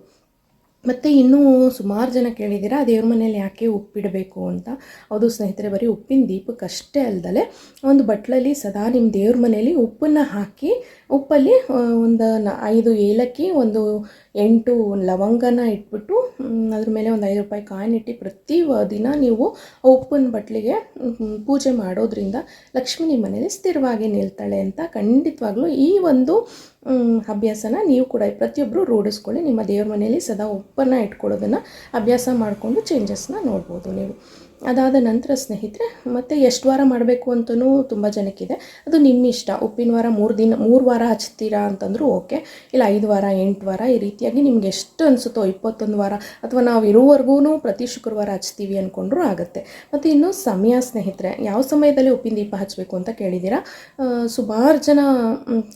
ಮತ್ತು ಇನ್ನೂ ಸುಮಾರು ಜನ ಕೇಳಿದ್ದೀರಾ, ದೇವ್ರ ಮನೇಲಿ ಯಾಕೆ ಉಪ್ಪಿಡಬೇಕು ಅಂತ. ಅದು ಸ್ನೇಹಿತರೆ, ಬರೀ ಉಪ್ಪಿನ ದೀಪಕ್ಕಷ್ಟೇ ಅಲ್ದಲೆ ಒಂದು ಬಟ್ಲಲ್ಲಿ ಸದಾ ನಿಮ್ಮ ದೇವ್ರ ಮನೇಲಿ ಉಪ್ಪನ್ನು ಹಾಕಿ, ಉಪ್ಪಲ್ಲಿ ಒಂದು ಐದು ಏಲಕ್ಕಿ, ಒಂದು ಎಂಟು ಲವಂಗನ ಇಟ್ಬಿಟ್ಟು ಅದ್ರ ಮೇಲೆ ಒಂದು ಐದು ರೂಪಾಯಿ ಕಾಯಿನ್ ಇಟ್ಟು ಪ್ರತಿ ದಿನ ನೀವು ಉಪ್ಪಿನ ಬಟ್ಲಿಗೆ ಪೂಜೆ ಮಾಡೋದ್ರಿಂದ ಲಕ್ಷ್ಮಿ ನಿಮ್ಮ ಮನೇಲಿ ಸ್ಥಿರವಾಗಿ ನಿಲ್ತಾಳೆ ಅಂತ ಖಂಡಿತವಾಗ್ಲೂ ಈ ಒಂದು ಅಭ್ಯಾಸನ ನೀವು ಕೂಡ ಪ್ರತಿಯೊಬ್ಬರು ರೂಢಿಸ್ಕೊಳ್ಳಿ. ನಿಮ್ಮ ದೇವ್ರ ಮನೆಯಲ್ಲಿ ಸದಾ ಉಪ್ಪನ್ನು ಇಟ್ಕೊಳ್ಳೋದನ್ನು ಅಭ್ಯಾಸ ಮಾಡಿಕೊಂಡು ಚೇಂಜಸ್ನ ನೋಡ್ಬೋದು ನೀವು. ಅದಾದ ನಂತರ ಸ್ನೇಹಿತರೆ, ಮತ್ತು ಎಷ್ಟು ವಾರ ಮಾಡಬೇಕು ಅಂತಲೂ ತುಂಬ ಜನಕ್ಕಿದೆ. ಅದು ನಿಮ್ಮ ಇಷ್ಟ. ಉಪ್ಪಿನ ವಾರ ಮೂರು ದಿನ, ಮೂರು ವಾರ ಹಚ್ತೀರಾ ಅಂತಂದರೂ ಓಕೆ. ಇಲ್ಲ, ಐದು ವಾರ, ಎಂಟು ವಾರ ಈ ರೀತಿಯಾಗಿ ನಿಮ್ಗೆ ಎಷ್ಟು ಅನಿಸುತ್ತೋ, ಇಪ್ಪತ್ತೊಂದು ವಾರ ಅಥವಾ ನಾವು ಇರುವವರೆಗೂ ಪ್ರತಿ ಶುಕ್ರವಾರ ಹಚ್ತೀವಿ ಅಂದ್ಕೊಂಡ್ರೂ ಆಗುತ್ತೆ. ಮತ್ತು ಇನ್ನು ಸಮಯ ಸ್ನೇಹಿತರೆ, ಯಾವ ಸಮಯದಲ್ಲಿ ಉಪ್ಪಿನ ದೀಪ ಹಚ್ಚಬೇಕು ಅಂತ ಕೇಳಿದ್ದೀರಾ? ಸುಮಾರು ಜನ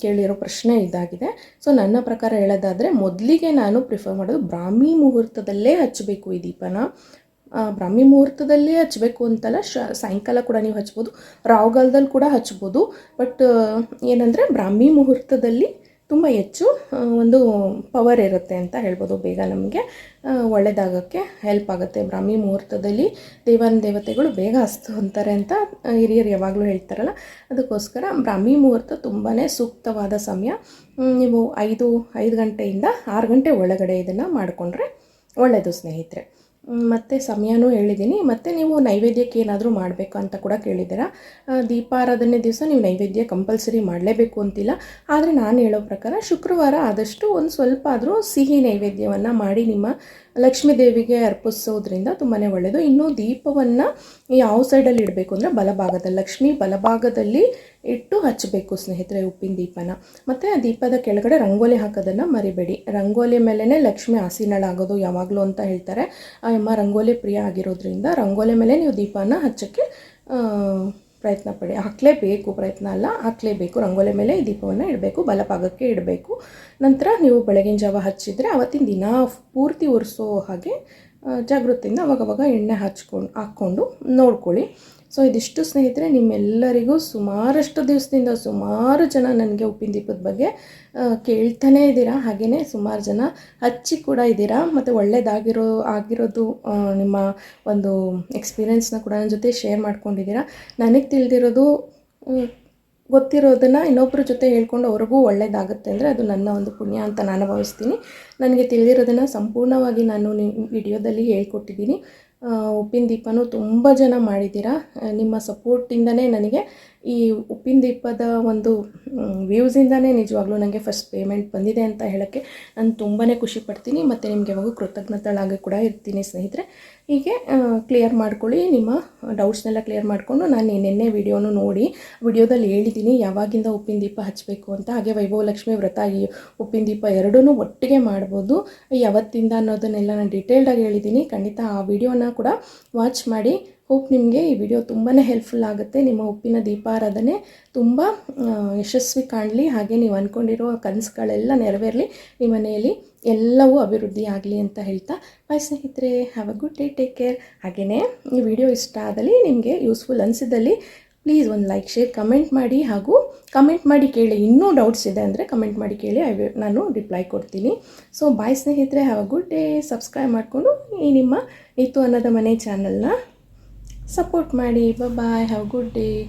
ಕೇಳಿರೋ ಪ್ರಶ್ನೆ ಇದಾಗಿದೆ. ಸೊ, ನನ್ನ ಪ್ರಕಾರ ಹೇಳೋದಾದರೆ ಮೊದಲಿಗೆ ನಾನು ಪ್ರಿಫರ್ ಮಾಡೋದು ಬ್ರಾಹ್ಮಿ ಮುಹೂರ್ತದಲ್ಲೇ ಹಚ್ಚಬೇಕು ಈ ದೀಪನ. ಬ್ರಾಹ್ಮಿ ಮುಹೂರ್ತದಲ್ಲೇ ಹಚ್ಚಬೇಕು ಅಂತಲ್ಲ, ಶ, ಸಾಯಂಕಾಲ ಕೂಡ ನೀವು ಹಚ್ಬೋದು ರಾವುಗಾಲದಲ್ಲಿ ಕೂಡ ಹಚ್ಬೋದು. ಬಟ್ ಏನಂದರೆ ಬ್ರಾಹ್ಮಿ ಮುಹೂರ್ತದಲ್ಲಿ ತುಂಬ ಹೆಚ್ಚು ಒಂದು ಪವರ್ ಇರುತ್ತೆ ಅಂತ ಹೇಳ್ಬೋದು ಬೇಗ ನಮಗೆ. ಒಳ್ಳೆಯದಾಗೋಕ್ಕೆ ಹೆಲ್ಪ್ ಆಗುತ್ತೆ. ಬ್ರಾಹ್ಮಿ ಮುಹೂರ್ತದಲ್ಲಿ ದೇವನ ದೇವತೆಗಳು ಬೇಗ ಹಸ್ತು ಅಂತಾರೆ ಅಂತ ಹಿರಿಯರು ಯಾವಾಗಲೂ ಹೇಳ್ತಾರಲ್ಲ. ಅದಕ್ಕೋಸ್ಕರ ಬ್ರಾಹ್ಮಿ ಮುಹೂರ್ತ ತುಂಬಾ ಸೂಕ್ತವಾದ ಸಮಯ. ನೀವು ಐದು ಐದು ಗಂಟೆಯಿಂದ ಆರು ಗಂಟೆ ಒಳಗಡೆ ಇದನ್ನು ಮಾಡಿಕೊಂಡ್ರೆ ಒಳ್ಳೆಯದು ಸ್ನೇಹಿತರೆ. ಮತ್ತು ಸಮಯನೂ ಹೇಳಿದ್ದೀನಿ. ಮತ್ತು ನೀವು ನೈವೇದ್ಯಕ್ಕೆ ಏನಾದರೂ ಮಾಡಬೇಕು ಅಂತ ಕೂಡ ಕೇಳಿದ್ದೀರಾ? ದೀಪಾರಾಧನೆ ದಿವಸ ನೀವು ನೈವೇದ್ಯ ಕಂಪಲ್ಸರಿ ಮಾಡಲೇಬೇಕು ಅಂತಿಲ್ಲ. ಆದರೆ ನಾನು ಹೇಳೋ ಪ್ರಕಾರ ಶುಕ್ರವಾರ ಆದಷ್ಟು ಒಂದು ಸ್ವಲ್ಪ ಆದರೂ ಸಿಹಿ ನೈವೇದ್ಯವನ್ನು ಮಾಡಿ ನಿಮ್ಮ ಲಕ್ಷ್ಮೀ ದೇವಿಗೆ ಅರ್ಪಿಸೋದ್ರಿಂದ ತುಂಬಾ ಒಳ್ಳೆಯದು ಇನ್ನು ದೀಪವನ್ನು ಯಾವ ಸೈಡಲ್ಲಿ ಇಡಬೇಕು ಅಂದರೆ ಬಲಭಾಗದಲ್ಲಿ, ಲಕ್ಷ್ಮಿ ಬಲಭಾಗದಲ್ಲಿ ಇಟ್ಟು ಹಚ್ಚಬೇಕು ಸ್ನೇಹಿತರೆ ಉಪ್ಪಿನ ದೀಪನ. ಮತ್ತು ಆ ದೀಪದ ಕೆಳಗಡೆ ರಂಗೋಲಿ ಹಾಕೋದನ್ನು ಮರಿಬೇಡಿ. ರಂಗೋಲಿ ಮೇಲೇ ಲಕ್ಷ್ಮಿ ಆಸೀನಳಾಗೋದು ಯಾವಾಗಲೂ ಅಂತ ಹೇಳ್ತಾರೆ. ಆ, ಅಮ್ಮ ರಂಗೋಲಿ ಪ್ರಿಯ ಆಗಿರೋದ್ರಿಂದ ರಂಗೋಲಿ ಮೇಲೆ ನೀವು ದೀಪನ ಹಚ್ಚೋಕ್ಕೆ ಪ್ರಯತ್ನ ಪಡಿ. ಹಾಕಲೇಬೇಕು, ಪ್ರಯತ್ನ ಅಲ್ಲ, ಹಾಕಲೇಬೇಕು. ರಂಗೋಲೆ ಮೇಲೆ ದೀಪವನ್ನು ಇಡಬೇಕು, ಬಲಭಾಗಕ್ಕೆ ಇಡಬೇಕು. ನಂತರ ನೀವು ಬೆಳಗಿನ ಜಾವ ಹಚ್ಚಿದರೆ ಅವತ್ತಿನ ದಿನ ಪೂರ್ತಿ ಉರಿಸೋ ಹಾಗೆ ಜಾಗೃತಿಯಿಂದ ಅವಾಗವಾಗ ಎಣ್ಣೆ ಹಚ್ಕೊಂಡು, ಹಾಕ್ಕೊಂಡು ನೋಡ್ಕೊಳ್ಳಿ. ಸೊ ಇದಿಷ್ಟು ಸ್ನೇಹಿತರೆ, ನಿಮ್ಮೆಲ್ಲರಿಗೂ ಸುಮಾರಷ್ಟು ದಿವಸದಿಂದ ಸುಮಾರು ಜನ ನನಗೆ ಉಪ್ಪಿನ ದೀಪದ ಬಗ್ಗೆ ಕೇಳ್ತಾನೆ ಇದ್ದೀರಾ? ಹಾಗೆಯೇ ಸುಮಾರು ಜನ ಹಚ್ಚಿ ಕೂಡ ಇದ್ದೀರಾ? ಮತ್ತು ಒಳ್ಳೆಯದಾಗಿರೋ ಆಗಿರೋದು ನಿಮ್ಮ ಒಂದು ಎಕ್ಸ್ಪೀರಿಯೆನ್ಸ್ನ ಕೂಡ ನನ್ನ ಜೊತೆ ಶೇರ್ ಮಾಡ್ಕೊಂಡಿದ್ದೀರಾ? ನನಗೆ ತಿಳಿದಿರೋದು ಗೊತ್ತಿರೋದನ್ನು ಇನ್ನೊಬ್ಬರ ಜೊತೆ ಹೇಳ್ಕೊಂಡು ಅವ್ರಿಗೂ ಒಳ್ಳೆಯದಾಗುತ್ತೆ ಅಂದರೆ ಅದು ನನ್ನ ಒಂದು ಪುಣ್ಯ ಅಂತ ನಾನು ಭಾವಿಸ್ತೀನಿ. ನನಗೆ ತಿಳಿದಿರೋದನ್ನು ಸಂಪೂರ್ಣವಾಗಿ ನಾನು ನಿಮ್ಮ ವಿಡಿಯೋದಲ್ಲಿ ಹೇಳ್ಕೊಟ್ಟಿದ್ದೀನಿ. ಉಪ್ಪಿನ ದೀಪನೂ ತುಂಬ ಜನ ಮಾಡಿದ್ದೀರಾ. ನಿಮ್ಮ ಸಪೋರ್ಟಿಂದನೇ ನನಗೆ ಈ ಉಪ್ಪಿನ ದೀಪದ ಒಂದು ವ್ಯೂಸಿಂದನೇ ನಿಜವಾಗ್ಲೂ ನನಗೆ ಫಸ್ಟ್ ಪೇಮೆಂಟ್ ಬಂದಿದೆ ಅಂತ ಹೇಳೋಕ್ಕೆ ನಾನು ತುಂಬಾ ಖುಷಿ ಪಡ್ತೀನಿ ಮತ್ತು ನಿಮಗೆ ಯಾವಾಗೂ ಕೃತಜ್ಞತಳಾಗಿ ಕೂಡ ಇರ್ತೀನಿ ಸ್ನೇಹಿತರೆ. ಹೀಗೆ ಕ್ಲಿಯರ್ ಮಾಡ್ಕೊಳ್ಳಿ, ನಿಮ್ಮ ಡೌಟ್ಸ್ನೆಲ್ಲ ಕ್ಲಿಯರ್ ಮಾಡಿಕೊಂಡು ನಾನು ನಿನ್ನೆ ವಿಡಿಯೋನು ನೋಡಿ ವಿಡಿಯೋದಲ್ಲಿ ಹೇಳಿದ್ದೀನಿ ಯಾವಾಗಿಂದ ಉಪ್ಪಿನ ದೀಪ ಹಚ್ಚಬೇಕು ಅಂತ. ಹಾಗೆ ವೈಭವಲಕ್ಷ್ಮಿ ವ್ರತ ಈ ಉಪ್ಪಿನ ದೀಪ ಎರಡೂ ಒಟ್ಟಿಗೆ ಮಾಡ್ಬೋದು. ಯಾವತ್ತಿಂದ ಅನ್ನೋದನ್ನೆಲ್ಲ ನಾನು ಡೀಟೇಲ್ಡಾಗಿ ಹೇಳಿದ್ದೀನಿ. ಖಂಡಿತ ಆ ವಿಡಿಯೋನ ಕೂಡ ವಾಚ್ ಮಾಡಿ ಹೋಪ್ ನಿಮಗೆ ಈ ವಿಡಿಯೋ ತುಂಬಾ ಹೆಲ್ಪ್ಫುಲ್ ಆಗುತ್ತೆ. ನಿಮ್ಮ ಉಪ್ಪಿನ ದೀಪಾರಾಧನೆ ತುಂಬ ಯಶಸ್ವಿ ಕಾಣಲಿ. ಹಾಗೆ ನೀವು ಅಂದ್ಕೊಂಡಿರೋ ಕನಸುಗಳೆಲ್ಲ ನೆರವೇರಲಿ. ನಿಮ್ಮ ಮನೆಯಲ್ಲಿ ಎಲ್ಲವೂ ಅಭಿವೃದ್ಧಿ ಆಗಲಿ ಅಂತ ಹೇಳ್ತಾ. ಬಾಯ್ ಸ್ನೇಹಿತರೆ. Have a good day take care ಹಾಗೆಯೇ ಈ ವಿಡಿಯೋ ಇಷ್ಟ ಆದಲ್ಲಿ, ನಿಮಗೆ ಯೂಸ್ಫುಲ್ ಅನಿಸಿದಲ್ಲಿ ಪ್ಲೀಸ್ ಒಂದು ಲೈಕ್ ಶೇರ್ ಕಮೆಂಟ್ ಮಾಡಿ. ಹಾಗೂ ಕಮೆಂಟ್ ಮಾಡಿ ಕೇಳಿ. ಇನ್ನೂ ಡೌಟ್ಸ್ ಇದೆ ಅಂದರೆ ಕಮೆಂಟ್ ಮಾಡಿ ಕೇಳಿ. ಐ ನಾನು ರಿಪ್ಲೈ ಕೊಡ್ತೀನಿ. ಸೊ ಬಾಯ್ ಸ್ನೇಹಿತರೆ. Have a good day subscribe ಮಾಡಿಕೊಂಡು ಈ ನಿಮ್ಮ ನೀತು ಅನ್ನದ ಮನೆ ಚಾನಲ್ನ Support Mary. Bye-bye. Have a good day.